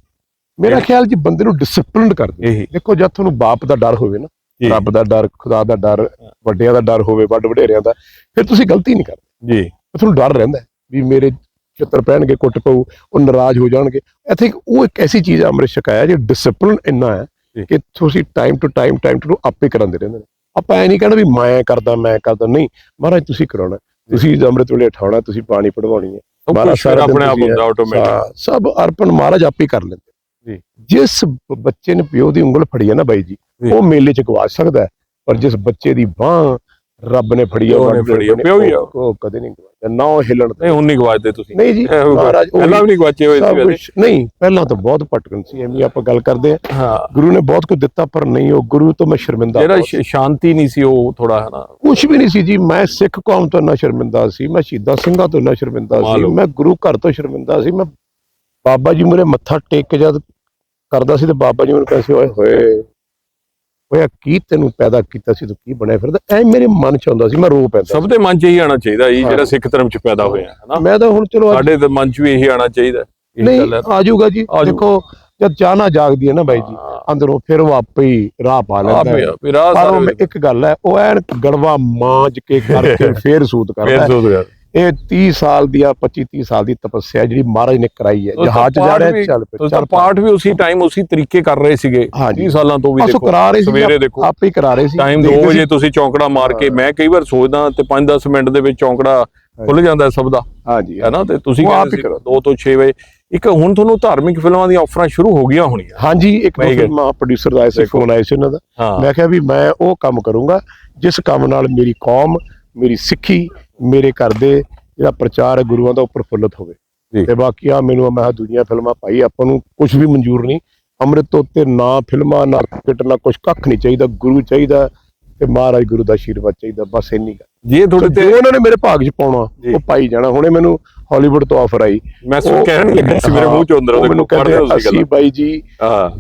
ਮੇਰਾ ਖਿਆਲ ਜੀ ਬੰਦੇ ਨੂੰ ਡਿਸਪਲਿਨਡ ਕਰ ਦੇ ਇਹੀ ਦੇਖੋ ਜਦ ਤੁਹਾਨੂੰ ਬਾਪ ਦਾ ਡਰ ਹੋਵੇ ਨਾ। ਰੱਬ ਦਾ ਡਰ ਖੁਦਾ ਦਾ ਡਰ ਵੱਡਿਆਂ ਦਾ ਡਰ ਹੋਵੇ ਵੱਡ ਵਡੇਰਿਆਂ ਦਾ ਫਿਰ ਤੁਸੀਂ ਗਲਤੀ ਨਹੀਂ ਕਰਦੇ। ਜੀ। ਤੁਹਾਨੂੰ ਡਰ ਰਹਿੰਦਾ ਵੀ ਮੇਰੇ ਚਿੱਤਰ ਪੈਣਗੇ ਕੁੱਟ ਪਊ ਉਹ ਨਾਰਾਜ਼ ਹੋ ਜਾਣਗੇ। ਇੱਥੇ ਉਹ ਇੱਕ ਐਸੀ ਚੀਜ਼ ਆ ਅੰਮ੍ਰਿਤ ਛਕਾਇਆ ਜੇ ਡਿਸਪਲਿਨ ਇੰਨਾ ਹੈ। ਕਿ ਤੁਸੀਂ time to time time to ਆਪੇ ਕਰਾਉਂਦੇ ਰਹਿੰਦੇ ਨੇ। ਆਪਾਂ ਐ ਨਹੀਂ ਕਹਿਣਾ ਵੀ ਮੈਂ ਕਰਦਾ ਮੈਂ ਕਰਦਾ ਨਹੀਂ। ਮਹਾਰਾਜ ਤੁਸੀਂ ਕਰਾਉਣਾ। ਤੁਸੀਂ ਅੰਮ੍ਰਿਤ ਵੇਲੇ ਉਠਾਉਣਾ ਤੁਸੀਂ ਪਾਣੀ ਪੜਵਾਉਣੀ ਹੈ। ਸਭ ਮਹਾਰਾਜ ਸਾਰਾ ਆਪਣੇ ਆਪ ਹੁੰਦਾ ਆਟੋਮੈਟਿਕ ਸਭ ਅਰਪਣ ਮਹਾਰਾਜ ਆਪੇ ਕਰ ਲੈਂਦੇ। ਜੀ। ਜਿਸ ਬੱਚੇ ਨੇ ਪਿਓ ਦੀ ਉਂਗਲ ਫੜੀ ਹੈ ਨਾ ਬਾਈ ਜੀ। ਉਹ ਮੇਲੇ 'ਚ ਗਵਾ ਸਕਦਾ ਪਰ ਜਿਸ ਬੱਚੇ ਦੀ ਬਾਹ ਰੱਬ ਨੇ ਫੜੀ ਆ ਨੇ ਵਰਲਡ ਫੜੀ ਆ, ਨੇ, ਪਿਓ ਹੀ ਆ। ਉਹ ਕਦੇ ਨਹੀਂ ਗਵਾਇਆ ਨਾ ਉਹ ਹਿੱਲਣ ਨਹੀਂ ਹੁਣ ਨਹੀਂ ਗਵਾਚਦੇ ਤੁਸੀਂ। ਨਹੀਂ ਜੀ। ਮਹਾਰਾਜ ਪਹਿਲਾਂ ਵੀ ਨਹੀਂ ਗਵਾਚੇ ਹੋਏ ਸੀ ਨਹੀਂ ਪਹਿਲਾਂ ਤਾਂ ਬਹੁਤ ਭਟਕਣ ਸੀ ਐਵੇਂ ਆਪਾਂ ਗੱਲ ਕਰਦੇ ਆ ਹਾਂ। ਗੁਰੂ ਨੇ ਬਹੁਤ ਕੁਝ ਦਿੱਤਾ ਪਰ ਨਹੀਂ ਉਹ ਗੁਰੂ ਤੋਂ ਮੈਂ ਸ਼ਰਮਿੰਦਾ ਜਿਹੜਾ ਸ਼ਾਂਤੀ ਨਹੀਂ ਸੀ ਉਹ ਥੋੜਾ ਹੈ ਨਾ ਕੁਝ ਵੀ ਨਹੀਂ ਸੀ ਜੀ ਮੈਂ ਸਿੱਖ ਕੌਮ ਤੋਂ ਇੰਨਾ ਸ਼ਰਮਿੰਦਾ ਸੀ ਮੈਂ ਸ਼ਹੀਦਾਂ ਸਿੰਘਾਂ ਤੋਂ ਇੰਨਾ ਸ਼ਰਮਿੰਦਾ ਸੀ। ਮੈਂ ਗੁਰੂ ਘਰ ਤੋਂ ਸ਼ਰਮਿੰਦਾ ਸੀ ਮੈਂ ਬਾਬਾ ਜੀ ਮੂਹਰੇ ਮੱਥਾ ਟੇਕ ਕੇ ਜਦ ਕਰਦਾ ਸੀ ਤੇ ਬਾਬਾ ਜੀ ਮੈਨੂੰ ਕਹਿੰਦੇ ਸੀ ਓਏ ਹੋਏ। ਓਏ ਕੀ ਤੈਨੂੰ ਪੈਦਾ ਕੀਤਾ ਸੀ ਤੂੰ ਕੀ ਬਣਿਆ ਫਿਰਦਾ? ਐ ਮੇਰੇ ਮਨ ਚ ਆਉਂਦਾ ਸੀ ਮੈਂ ਰੋ ਪੈਂਦਾ ਸਭ ਦੇ ਮਨ 'ਚ ਇਹੀ ਆਣਾ ਚਾਹੀਦਾ ਜੀ ਜਿਹੜਾ। ਸਿੱਖ ਧਰਮ 'ਚ ਪੈਦਾ ਹੋਇਆ ਹੈ ਨਾ? ਮੈਂ ਤਾਂ ਹੁਣ ਚਲੋ ਸਾਡੇ ਦੇ ਮਨ 'ਚ ਵੀ ਇਹੀ ਆਣਾ ਚਾਹੀਦਾ ਇਹ ਨਹੀਂ ਗੱਲ ਹੈ। ਆ ਜਾਊਗਾ ਜੀ। ਦੇਖੋ ਜਦ ਚਾਹਨਾ ਜਾਗਦੀ ਹੈ ਨਾ ਬਾਈ ਜੀ। ਅੰਦਰੋਂ ਫਿਰ ਹੀ ਰਾਹ ਪਾ ਲੈਂਦਾ ਪਰ ਇੱਕ ਗੱਲ ਹੈ ਉਹ ਐਨ ਗੜਵਾ ਮਾਂਜ ਕੇ ਕਰਕੇ *laughs* ਫੇਰ ਸੂਤ ਕਰਦਾ। ਇਹ 30 ਸਾਲ ਦੀ ਆ 25 30 ਸਾਲ ਦੀ ਤਪੱਸਿਆ ਜਿਹੜੀ ਮਹਾਰਾਜ ਨੇ ਕਰਾਈ ਹੈ। ਜਹਾਜ਼ 'ਚ ਜਾ ਰਿਹਾ ਚੱਲ ਤੁਸੀਂ ਚੱਲ ਪਾਠ ਵੀ ਉਸੇ ਟਾਈਮ ਉਸੇ ਤਰੀਕੇ ਕਰ ਰਹੇ ਸੀਗੇ। ਹਾਂਜੀ। 30 ਸਾਲਾਂ ਤੋਂ ਵੀ ਦੇਖੋ ਕਰਾ ਰਹੇ ਸੀ ਸਵੇਰੇ ਦੇਖੋ। ਆਪੇ ਹੀ ਕਰਾ ਰਹੇ ਸੀ। ਟਾਈਮ 2 ਦੇਖਦੇ ਵਜੇ। ਤੁਸੀਂ ਚੌਂਕੜਾ ਮਾਰ ਕੇ ਮੈਂ ਕਈ ਵਾਰ ਸੋਚਦਾ ਤੇ 5-10 ਮਿੰਟ ਦੇ ਵਿੱਚ ਚੌਂਕੜਾ ਖੁੱਲ ਜਾਂਦਾ ਸਭ ਦਾ। ਹਾਂਜੀ ਹੈ ਨਾ? ਤੇ ਤੁਸੀਂ ਕਹਿੰਦੇ ਹੀ ਸੀ ਕਰੋ। 2 ਤੋਂ 6 ਵਜੇ। ਇੱਕ ਹੁਣ ਤੁਹਾਨੂੰ ਧਾਰਮਿਕ ਫਿਲਮਾਂ ਦੀਆਂ ਆਫਰਾਂ ਸ਼ੁਰੂ ਹੋ ਗਈਆਂ ਹੋਣੀਆਂ। ਹਾਂਜੀ ਇੱਕ ਦੋ ਫਿਲਮਾਂ ਪ੍ਰੋਡਿਊਸਰ ਦਾ ਆਇਆ ਸੀ। ਫੋਨ ਆਇਆ ਸੀ ਉਹਨਾਂ ਦਾ। ਮੈਂ ਕਿਹਾ ਵੀ ਮੈਂ ਉਹ ਕੰਮ ਕਰੂੰਗਾ ਜਿਸ ਕੰਮ ਨਾਲ ਮੇਰੀ ਕੌਮ ਮੇਰੀ ਸਿੱਖੀ ਮੇਰੇ ਘਰ ਦੇ ਜਿਹੜਾ ਪ੍ਰਚਾਰ ਹੈ ਗੁਰੂਆਂ ਦਾ ਉਹ ਪ੍ਰਫੁੱਲਤ ਜੀ। ਹੋਵੇ ਤੇ ਬਾਕੀ ਆ ਮੈਨੂੰ ਮੈਂ ਦੁਨੀਆ ਫਿਲਮਾਂ ਭਾਈ ਆਪਾਂ ਨੂੰ ਕੁਝ ਵੀ ਮਨਜ਼ੂਰ ਨਹੀਂ। ਅੰਮ੍ਰਿਤ ਤੋਂ ਉੱਤੇ ਨਾ ਫਿਲਮਾਂ ਨਾ ਕ੍ਰਿਕਟ ਨਾ ਕੁਝ ਕੱਖ ਨਹੀਂ ਚਾਹੀਦਾ। ਗੁਰੂ ਚਾਹੀਦਾ ਤੇ ਮਹਾਰਾਜ ਗੁਰੂ ਦਾ ਆਸ਼ੀਰਵਾਦ ਚਾਹੀਦਾ ਬਸ ਇੰਨੀ ਗੱਲ। ਜੇ ਤੁਹਾਡੇ ਤੇ ਉਹਨਾਂ ਨੇ ਮੇਰੇ ਭਾਗ 'ਚ ਪਾਉਣਾ। ਉਹ ਪਾਈ ਜਾਣਾ। ਹੁਣੇ ਮੈਨੂੰ ਹਾਲੀਵੁੱਡ ਤੋਂ ਆਫਰ ਆਈ। ਮੈਂ ਸੁਣ ਕਹਿਣ ਲੱਗਾ ਸੀ ਮੇਰੇ ਮੂੰਹ ਚੋਂ ਅੰਦਰ ਉਹ ਉਹਦੇ ਮੈਨੂੰ ਕਹਿੰਦੇ ਅਸੀਂ ਬਾਈ ਜੀ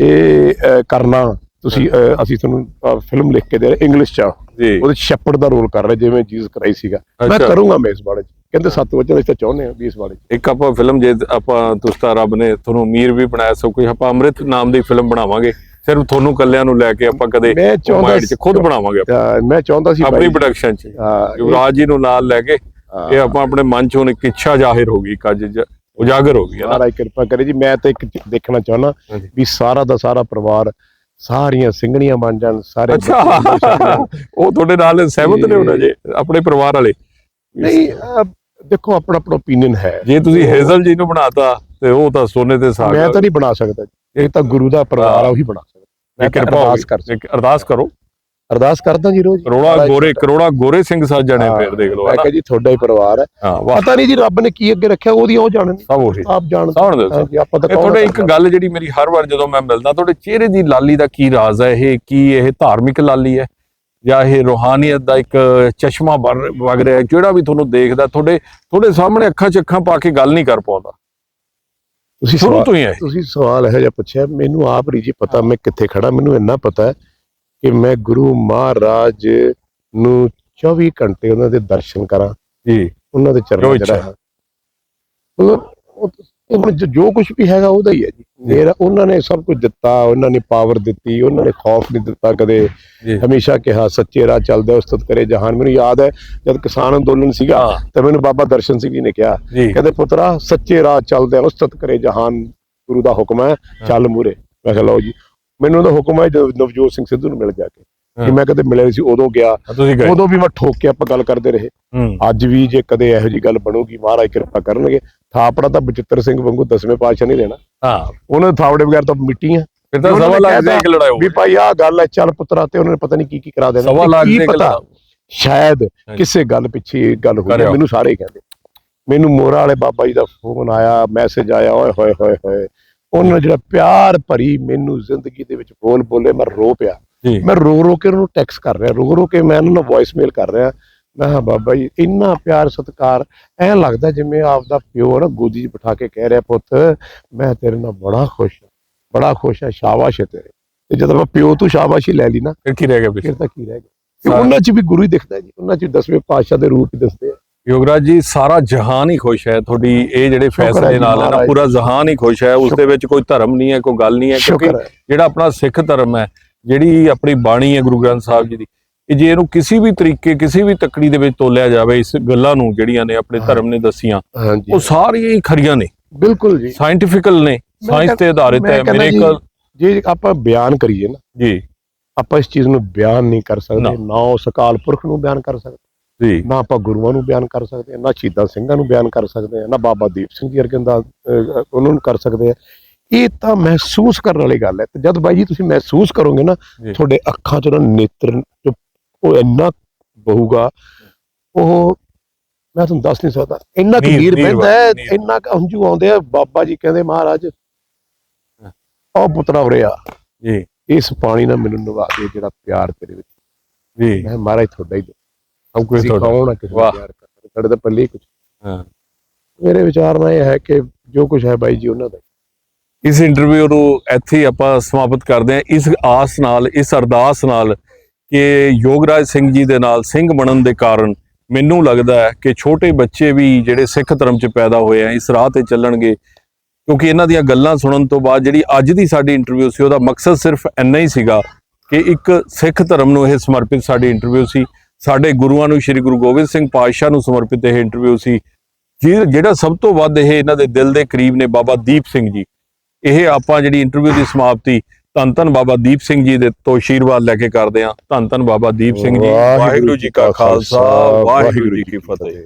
ਇਹ ਕਰਨਾ। ਤੁਸੀਂ ਅਹ, ਅਸੀਂ ਤੁਹਾਨੂੰ ਫਿਲਮ ਲਿਖ ਕੇ ਦੇ ਰਹੇ ਇੰਗਲਿਸ਼ ਚ ਆ। ਜੀ ਉਹਦੇ ਸ਼ੈਪਰਡ ਦਾ ਰੋਲ ਕਰ ਰਹੇ ਜਿਵੇਂ ਜੀਸਸ ਕਰਾਈ ਸੀਗਾ ਮੈਂ ਅੱਛਾ। ਕਰੂੰਗਾ ਮੈਂ ਇਸ ਬਾਰੇ ਚ ਕਹਿੰਦੇ ਸੱਤ ਵਚਨ ਅਸੀਂ ਤਾਂ ਚਾਹੁੰਦੇ ਹਾਂ ਵੀ ਇਸ ਬਾਰੇ ਚ ਇੱਕ ਆਪਾਂ ਫਿਲਮ ਜੇ ਆਪਾਂ ਤੁਸੀਂ ਤਾਂ ਰੱਬ ਨੇ ਤੁਹਾਨੂੰ ਅਮੀਰ ਵੀ ਬਣਾਇਆ ਸੋ ਕੋਈ ਆਪਾਂ ਅੰਮ੍ਰਿਤ ਨਾਮ ਦੀ ਫਿਲਮ ਬਣਾਵਾਂਗੇ ਸਿਰਫ ਤੁਹਾਨੂੰ ਕੱਲਿਆਂ ਨੂੰ ਲੈ ਕੇ ਆਪਾਂ ਕਦੇ ਮੈਂ ਚਾਹੁੰਦਾ mind 'ਚ ਖੁਦ ਬਣਾਵਾਂਗੇ ਆਪਾਂ। ਤਾਂ ਮੈਂ ਚਾਹੁੰਦਾ ਸੀ ਆਪਣੀ ਬਾਈ ਪ੍ਰੋਡਕਸ਼ਨ 'ਚ ਹਾਂ, ਯੁਵਰਾਜ ਜੀ ਨੂੰ ਨਾਲ ਲੈ ਕੇ। ਇਹ ਆਪਾਂ ਆਪਣੇ ਮਨ 'ਚ ਹੁਣ ਇੱਕ ਇੱਛਾ ਜ਼ਾਹਿਰ ਹੋ ਗਈ ਇੱਕ ਅੱਜ ਜ- ਉਜਾਗਰ ਹੋ ਗਈ ਹੈ ਨਾ ਮਹਾਰਾਜ ਕਿਰਪਾ ਕਰੇ ਜੀ ਮੈਂ ਤਾਂ ਇੱਕ ਦੇਖਣਾ ਚਾਹੁੰਦਾ ਹਾਂਜੀ। ਵੀ ਸਾਰਾ ਦਾ ਸਾਰਾ ਪਰਿਵਾਰ ਸਾਰੀਆਂ ਸਿੰਘਣੀਆਂ ਬਣ ਜਾਣ ਸਾਰੇ ਅੱਛਾ। ਉਹ ਤੁਹਾਡੇ ਨਾਲ ਸਹਿਮਤ ਨੇ ਉਹਨਾਂ ਜੇ ਆਪਣੇ ਪਰਿਵਾਰ ਵਾਲੇ। ਨਹੀਂ ਦੇਖੋ ਆਪਣਾ ਆਪਣਾ ਓਪੀਨੀਅਨ ਹੈ। ਜੇ ਤੁਸੀਂ ਹੇਜ਼ਲ ਜੀ ਨੂੰ ਬਣਾਤਾ ਤੇ ਉਹ ਤਾਂ ਸੋਨੇ ਤੇ ਸਾਗ ਮੈਂ ਤਾਂ ਨਹੀਂ ਬਣਾ ਸਕਦਾ। ਇਹ ਤਾਂ ਗੁਰੂ ਦਾ ਪਰਿਵਾਰ ਆ ਉਹੀ ਬਣਾ ਸਕਦਾ। ਮੈਂ ਕਿਰਪਾ ਅਰਦਾਸ ਕਰ। ਅਰਦਾਸ ਕਰੋ ਅਰਦਾਸ ਕਰਦਾ ਜੀ ਰੋਜ਼। ਕਰੋੜਾ ਗੋਰੇ ਕਰੋੜਾ ਗੋਰੇ ਸਿੰਘ ਸੱਜ ਜਾਣੇ ਫੇਰ ਦੇਖ ਲਓ ਮੈਂ ਹੈ ਨਾ ਕਿਹਾ ਜੀ ਤੁਹਾਡਾ ਹੀ ਪਰਿਵਾਰ ਹੈ। ਪਤਾ ਨਹੀਂ ਜੀ ਰੱਬ ਨੇ ਕੀ ਅੱਗੇ ਰੱਖਿਆ ਉਹਦੀ ਉਹ ਜਾਣਨ। ਸਭ ਉਹੀ। ਆਪ ਜਾਣਦੇ। ਹਾਂਜੀ ਆਪਾਂ ਤਾਂ ਤੁਹਾਡੇ ਇੱਕ ਗੱਲ ਜਿਹੜੀ ਮੇਰੀ ਹਰ ਵਾਰ ਜਦੋਂ ਮੈਂ ਮਿਲਦਾ ਤੁਹਾਡੇ ਚਿਹਰੇ ਦੀ ਲਾਲੀ ਦਾ ਕੀ ਰਾਜ਼ ਹੈ? ਇਹ ਕੀ ਇਹ ਧਾਰਮਿਕ ਲਾਲੀ ਹੈ? ਜਾਂ ਇਹ ਰੋਹਾਨੀਅਤ ਦਾ ਇੱਕ ਚਸ਼ਮਾ ਵਗ ਰਿਹਾ ਹੈ? ਜਿਹੜਾ ਵੀ ਤੁਹਾਨੂੰ ਦੇਖਦਾ ਤੁਹਾਡੇ ਤੁਹਾਡੇ ਸਾਹਮਣੇ ਅੱਖਾਂ 'ਚ ਅੱਖਾਂ ਪਾ ਕੇ ਗੱਲ ਨਹੀਂ ਕਰ ਪਾਉਂਦਾ। ਤੁਸੀਂ ਸ਼ੁਰੂ ਸਵਾਲ ਤੋਂ ਹੀ ਹੈ ਤੁਸੀਂ ਸਵਾਲ ਇਹੋ ਜਿਹਾ ਪੁੱਛਿਆ ਮੈਨੂੰ ਆਪ ਨਹੀਂ ਜੀ ਪਤਾ ਮੈਂ ਕਿੱਥੇ ਖੜਾ ਮੈਨੂੰ ਇੰਨਾ ਪਤਾ ਹੈ ਕਿ ਮੈਂ ਗੁਰੂ ਮਹਾਰਾਜ ਨੂੰ 24 ਘੰਟੇ ਉਹਨਾਂ ਦੇ ਦਰਸ਼ਨ ਕਰਾਂ ਜੀ। ਉਹਨਾਂ ਦੇ ਚਰਨਾਂ ਮਤਲਬ ਉਹ- ਜੋ- ਕੁਝ ਵੀ ਹੈਗਾ ਉਹਦਾ ਹੀ ਹੈ ਜੀ। ਮੇਰਾ ਉਹਨਾਂ ਨੇ ਸਭ ਕੁਝ ਦਿੱਤਾ ਉਹਨਾਂ ਨੇ ਪਾਵਰ ਦਿੱਤੀ ਉਹਨਾਂ ਨੇ ਖੌਫ ਨਹੀਂ ਦਿੱਤਾ ਕਦੇ। ਹਮੇਸ਼ਾ ਕਿਹਾ ਸੱਚੇ ਰਾਹ ਚੱਲਦੇ ਉਸਤਤ ਕਰੇ ਜਹਾਨ। ਮੈਨੂੰ ਯਾਦ ਹੈ ਜਦ ਕਿਸਾਨ ਅੰਦੋਲਨ ਸੀਗਾ ਤਾਂ ਮੈਨੂੰ ਬਾਬਾ ਦਰਸ਼ਨ ਸਿੰਘ ਜੀ ਨੇ ਕਿਹਾ ਕਹਿੰਦੇ ਪੁੱਤਰਾ ਸੱਚੇ ਰਾਹ ਚੱਲਦੇ ਉਸਤਤ ਕਰੇ ਜਹਾਨ। ਗੁਰੂ ਦਾ ਹੁਕਮ ਹੈ ਚੱਲ ਮੂਰੇ ਮੈਂ ਕਿਹਾ ਲਓ ਜੀ ਮੈਨੂੰ ਉਹਦਾ ਹੁਕਮ ਹੈ ਜਦੋਂ ਨਵਜੋਤ ਸਿੰਘ ਸਿੱਧੂ ਨੂੰ ਮਿਲ ਜਾ ਕੇ। ਕਿ ਮੈਂ ਕਦੇ ਮਿਲਿਆ ਨਹੀਂ ਸੀ ਉਦੋਂ ਗਿਆ। ਉਦੋਂ ਵੀ ਮੈਂ ਠੋਕ ਕੇ ਆਪਾਂ ਗੱਲ ਕਰਦੇ ਰਹੇ। ਅੱਜ ਵੀ ਜੇ ਕਦੇ ਇਹੋ ਜੀ ਗੱਲ ਬਣੂਗੀ ਮਹਾਰਾਜ ਕਿਰਪਾ ਕਰਨਗੇ। ਥਾਪੜਾ ਤਾਂ ਬਚਿੱਤਰ ਸਿੰਘ ਵਾਂਗੂ ਦਸਵੇਂ ਪਾਤਸ਼ਾਹ ਨਹੀਂ ਰਹਿਣਾ ਹਾਂ। ਉਹਨਾਂ ਦੇ ਥਾਪੜੇ ਬਗੈਰ ਤਾਂ ਮਿੱਟੀ ਆ। ਫਿਰ ਤਾਂ ਸਵਾ ਲੱਖ ਦੇ ਇੱਕ ਲੜਾਈ ਹੋ ਵੀ ਭਾਈ ਆਹ ਗੱਲ ਹੈ ਚੱਲ ਪੁੱਤਰਾ ਤੇ ਉਹਨਾਂ ਨੇ ਪਤਾ ਨਹੀਂ ਕੀ ਕੀ ਕਰਾ ਦੇਣਾ। ਸਵਾ ਤੇ ਲੱਖ ਕੀ ਦੇ ਪਤਾ ਸ਼ਾਇਦ ਕਿਸੇ ਗੱਲ ਪਿੱਛੇ ਇਹ ਗੱਲ। ਹੈ, ਮੈਨੂੰ ਸਾਰੇ ਕਹਿੰਦੇ। ਮੈਨੂੰ ਮੋਰਾ ਵਾਲੇ ਬਾਬਾ ਜੀ ਦਾ ਫੋਨ ਆਇਆ ਮੈਸੇਜ ਆਇਆ ਓਏ ਹੋਏ ਹੋਏ ਹੋਏ। ਉਹਨਾਂ ਨੇ ਜਿਹੜਾ ਪਿਆਰ ਭਰੀ ਮੈਨੂੰ ਜ਼ਿੰਦਗੀ ਦੇ ਵਿੱਚ ਬੋਲ ਬੋਲੇ ਮੈਂ ਰੋ ਪਿਆ। ਮੈਂ ਰੋ ਰੋ ਕੇ ਉਹਨਾਂ ਨੂੰ ਟੈਕਸਟ ਕਰ ਰਿਹਾ ਰੋ ਰੋ ਕੇ ਮੈਂ ਉਹਨਾਂ ਨੂੰ ਵੌਇਸ ਮੇਲ ਕਰ ਰਿਹਾ। ਮੈਂ ਕਿਹਾ ਬਾਬਾ ਜੀ ਇੰਨਾ ਪਿਆਰ ਸਤਿਕਾਰ ਐਂ ਲੱਗਦਾ ਜਿਵੇਂ ਆਪਦਾ ਪਿਓ ਨਾ ਗੋਦੀ 'ਚ ਬਿਠਾ ਕੇ ਕਹਿ ਰਿਹਾ ਪੁੱਤ ਮੈਂ ਤੇਰੇ ਨਾਲ ਬੜਾ ਖੁਸ਼ ਹਾਂ ਬੜਾ ਖੁਸ਼ ਹਾਂ ਸ਼ਾਬਾਸ਼ ਹੈ ਤੇਰੇ। ਤੇ ਜਦੋਂ ਮੈਂ ਪਿਓ ਤੋਂ ਸ਼ਾਬਾਸ਼ੀ ਲੈ ਲਈ ਨਾ ਫਿਰ ਕੀ ਰਹਿ ਗਿਆ ਫਿਰ ਤਾਂ ਕੀ ਰਹਿ ਗਿਆ? ਉਹਨਾਂ 'ਚ ਵੀ ਗੁਰੂ ਹੀ ਦਿਖਦਾ ਜੀ। ਉਹਨਾਂ 'ਚ ਦਸਵੇਂ ਪਾਤਸ਼ਾਹ ਦੇ ਰੂਪ ਹੀ ਦਿਸਦੇ ਆ। ਯੋਗਰਾਜ ਜੀ ਸਾਰਾ ਜਹਾਨ ਹੀ ਖੁਸ਼ ਹੈ ਤੁਹਾਡੀ ਇਹ ਜਿਹੜੇ ਫੈਸਲੇ ਨਾਲ ਹੈ ਨਾ। ਪੂਰਾ ਜਹਾਨ ਹੀ ਖੁਸ਼ ਹੈ ਉਸ ਦੇ ਵਿੱਚ ਕੋਈ ਧਰਮ ਨਹੀਂ ਹੈ ਕੋਈ ਗੱਲ ਨਹੀਂ ਹੈ ਕਿਉਂਕਿ ਜਿਹੜਾ ਆਪਣਾ ਸਿੱਖ ਧਰਮ ਹੈ ਜਿਹੜੀ ਆਪਣੀ ਬਾਣੀ ਹੈ ਗੁਰੂ ਗ੍ਰੰਥ ਸਾਹਿਬ ਜੀ ਦੀ ਇਹ ਜੇ ਇਹਨੂੰ ਕਿਸੇ ਵੀ ਤਰੀਕੇ ਕਿਸੇ ਵੀ ਤਕੜੀ ਦੇ ਵਿੱਚ ਤੋਲਿਆ ਜਾਵੇ ਇਸ ਗੱਲਾਂ ਨੂੰ ਜਿਹੜੀਆਂ ਨੇ ਆਪਣੇ। ਧਰਮ ਨੇ ਦੱਸੀਆਂ ਉਹ ਸਾਰੀਆਂ ਹੀ ਖਰੀਆਂ ਨੇ ਬਿਲਕੁਲ ਜੀ ਸਾਇੰਟੀਫਿਕਲ ਨੇ ਸਾਇੰਸ ਤੇ ਆਧਾਰਿਤ ਹੈ ਮਿਰੇਕਲ ਜੇ ਆਪਾਂ ਬਿਆਨ ਕਰੀਏ ਨਾ ਜੀ ਆਪਾਂ ਇਸ ਚੀਜ਼ ਨੂੰ ਬਿਆਨ ਨਹੀਂ ਕਰ। ਸਕਦੇ ਨਾ ਉਸ ਅਕਾਲ ਪੁਰਖ ਨੂੰ ਬਿਆਨ ਕਰ ਸਕਦੇ ਜੀ। ਨਾ ਆਪਾਂ ਗੁਰੂਆਂ ਨੂੰ ਬਿਆਨ ਕਰ ਸਕਦੇ ਹਾਂ ਨਾ ਸ਼ਹੀਦਾਂ ਸਿੰਘਾਂ ਨੂੰ ਬਿਆਨ ਕਰ ਸਕਦੇ ਹਾਂ ਨਾ ਬਾਬਾ ਦੀਪ ਸਿੰਘ ਜੀ ਵਰਗੇ ਦਾ ਅਹ, ਉਹਨਾਂ ਨੂੰ ਕਰ ਸਕਦੇ ਆ ਇਹ ਤਾਂ ਮਹਿਸੂਸ ਕਰਨ ਵਾਲੀ ਗੱਲ ਹੈ ਤੇ ਜਦ ਬਾਈ ਜੀ ਤੁਸੀਂ ਮਹਿਸੂਸ ਕਰੋਗੇ ਨਾ। ਤੁਹਾਡੇ ਅੱਖਾਂ 'ਚ ਨਾ ਨੇਤਰ ਉਹ ਇੰਨਾ ਬਹੂਗਾ ਉਹ ਮੈਂ ਤੁਹਾਨੂੰ ਦੱਸ ਨਹੀਂ ਸਕਦਾ ਇੰਨਾ ਕੁ ਨੀਰ- ਨੀਰ ਨੀਰ ਪੈਂਦਾ ਹੈ। ਇੰਨਾ ਹੰਝੂ ਆਉਂਦੇ ਆ ਬਾਬਾ ਜੀ ਕਹਿੰਦੇ ਮਹਾਰਾਜ ਉਹ ਪੁੱਤਰਾ ਉਰੇ ਆ। ਜੀ। ਇਸ ਪਾਣੀ ਨਾਲ ਮੈਨੂੰ ਨਵਾ ਦੇ ਜਿਹੜਾ ਪਿਆਰ ਤੇਰੇ ਵਿੱਚ। ਜੀ। ਮੈਂ ਮਹਾਰਾਜ ਤੁਹਾਡਾ ਹੀ। ਸਭ ਕੁਝ ਤੁਹਾਡਾ। ਆ ਕਿਸੇ ਵਾਹ। ਨੂੰ ਪਿਆਰ ਕਰਨਾ? ਸਾਡੇ ਤਾਂ ਪੱਲੇ ਕੁਝ ਹਾਂ। ਮੇਰੇ ਵਿਚਾਰ ਨਾਲ ਇਹ ਹੈ ਕਿ ਜੋ ਕੁਝ ਹੈ ਬਾਈ ਜੀ ਉਹਨਾਂ ਦਾ ਇਸ ਇੰਟਰਵਿਊ ਨੂੰ ਇੱਥੇ ਹੀ ਆਪਾਂ ਸਮਾਪਤ ਕਰਦੇ ਹਾਂ। ਇਸ ਆਸ ਨਾਲ ਇਸ ਅਰਦਾਸ ਨਾਲ ਕਿ ਯੋਗਰਾਜ ਸਿੰਘ ਜੀ ਦੇ ਨਾਲ ਸਿੰਘ ਬਣਨ ਦੇ ਕਾਰਨ ਮੈਨੂੰ ਲੱਗਦਾ ਹੈ ਕਿ ਛੋਟੇ ਬੱਚੇ ਵੀ ਜਿਹੜੇ ਸਿੱਖ ਧਰਮ 'ਚ ਪੈਦਾ ਹੋਏ ਆ ਇਸ ਰਾਹ ਤੇ ਚੱਲਣਗੇ। ਕਿਉਂਕਿ ਇਹਨਾਂ ਦੀਆਂ ਗੱਲਾਂ ਸੁਣਨ ਤੋਂ ਬਾਅਦ ਜਿਹੜੀ ਅੱਜ ਦੀ ਸਾਡੀ ਇੰਟਰਵਿਊ ਸੀ ਉਹਦਾ ਮਕਸਦ ਸਿਰਫ ਇੰਨਾ ਹੀ ਸੀਗਾ ਕਿ ਇੱਕ ਸਿੱਖ ਧਰਮ ਨੂੰ ਇਹ ਸਮਰਪਿਤ ਸਾਡੀ ਇੰਟਰਵਿਊ ਸੀ। ਸਾਡੇ ਗੁਰੂਆਂ ਨੂੰ ਸ੍ਰੀ ਗੁਰੂ ਗੋਬਿੰਦ ਸਿੰਘ ਪਾਤਸ਼ਾਹ ਨੂੰ ਸਮਰਪਿਤ ਇਹ ਇੰਟਰਵਿਊ ਸੀ। ਜਿਹੜਾ ਸਭ ਤੋਂ ਵੱਧ ਇਹ ਇਹਨਾਂ ਦੇ ਦਿਲ ਦੇ ਕਰੀਬ ਨੇ ਬਾਬਾ ਦੀਪ ਸਿੰਘ ਜੀ। ਇਹ ਆਪਾਂ ਜਿਹੜੀ ਇੰਟਰਵਿਊ ਦੀ ਸਮਾਪਤੀ ਧੰਨ ਧੰਨ ਬਾਬਾ ਦੀਪ ਸਿੰਘ ਜੀ ਦੇ ਤੋਂ ਆਸ਼ੀਰਵਾਦ ਲੈ ਕੇ ਕਰਦੇ ਹਾਂ। ਧੰਨ ਧੰਨ ਬਾਬਾ ਦੀਪ ਸਿੰਘ ਜੀ। ਵਾਹਿਗੁਰੂ ਜੀ ਕਾ ਖਾਲਸਾ ਵਾਹਿਗੁਰੂ ਜੀ ਕੀ ਫਤਿਹ।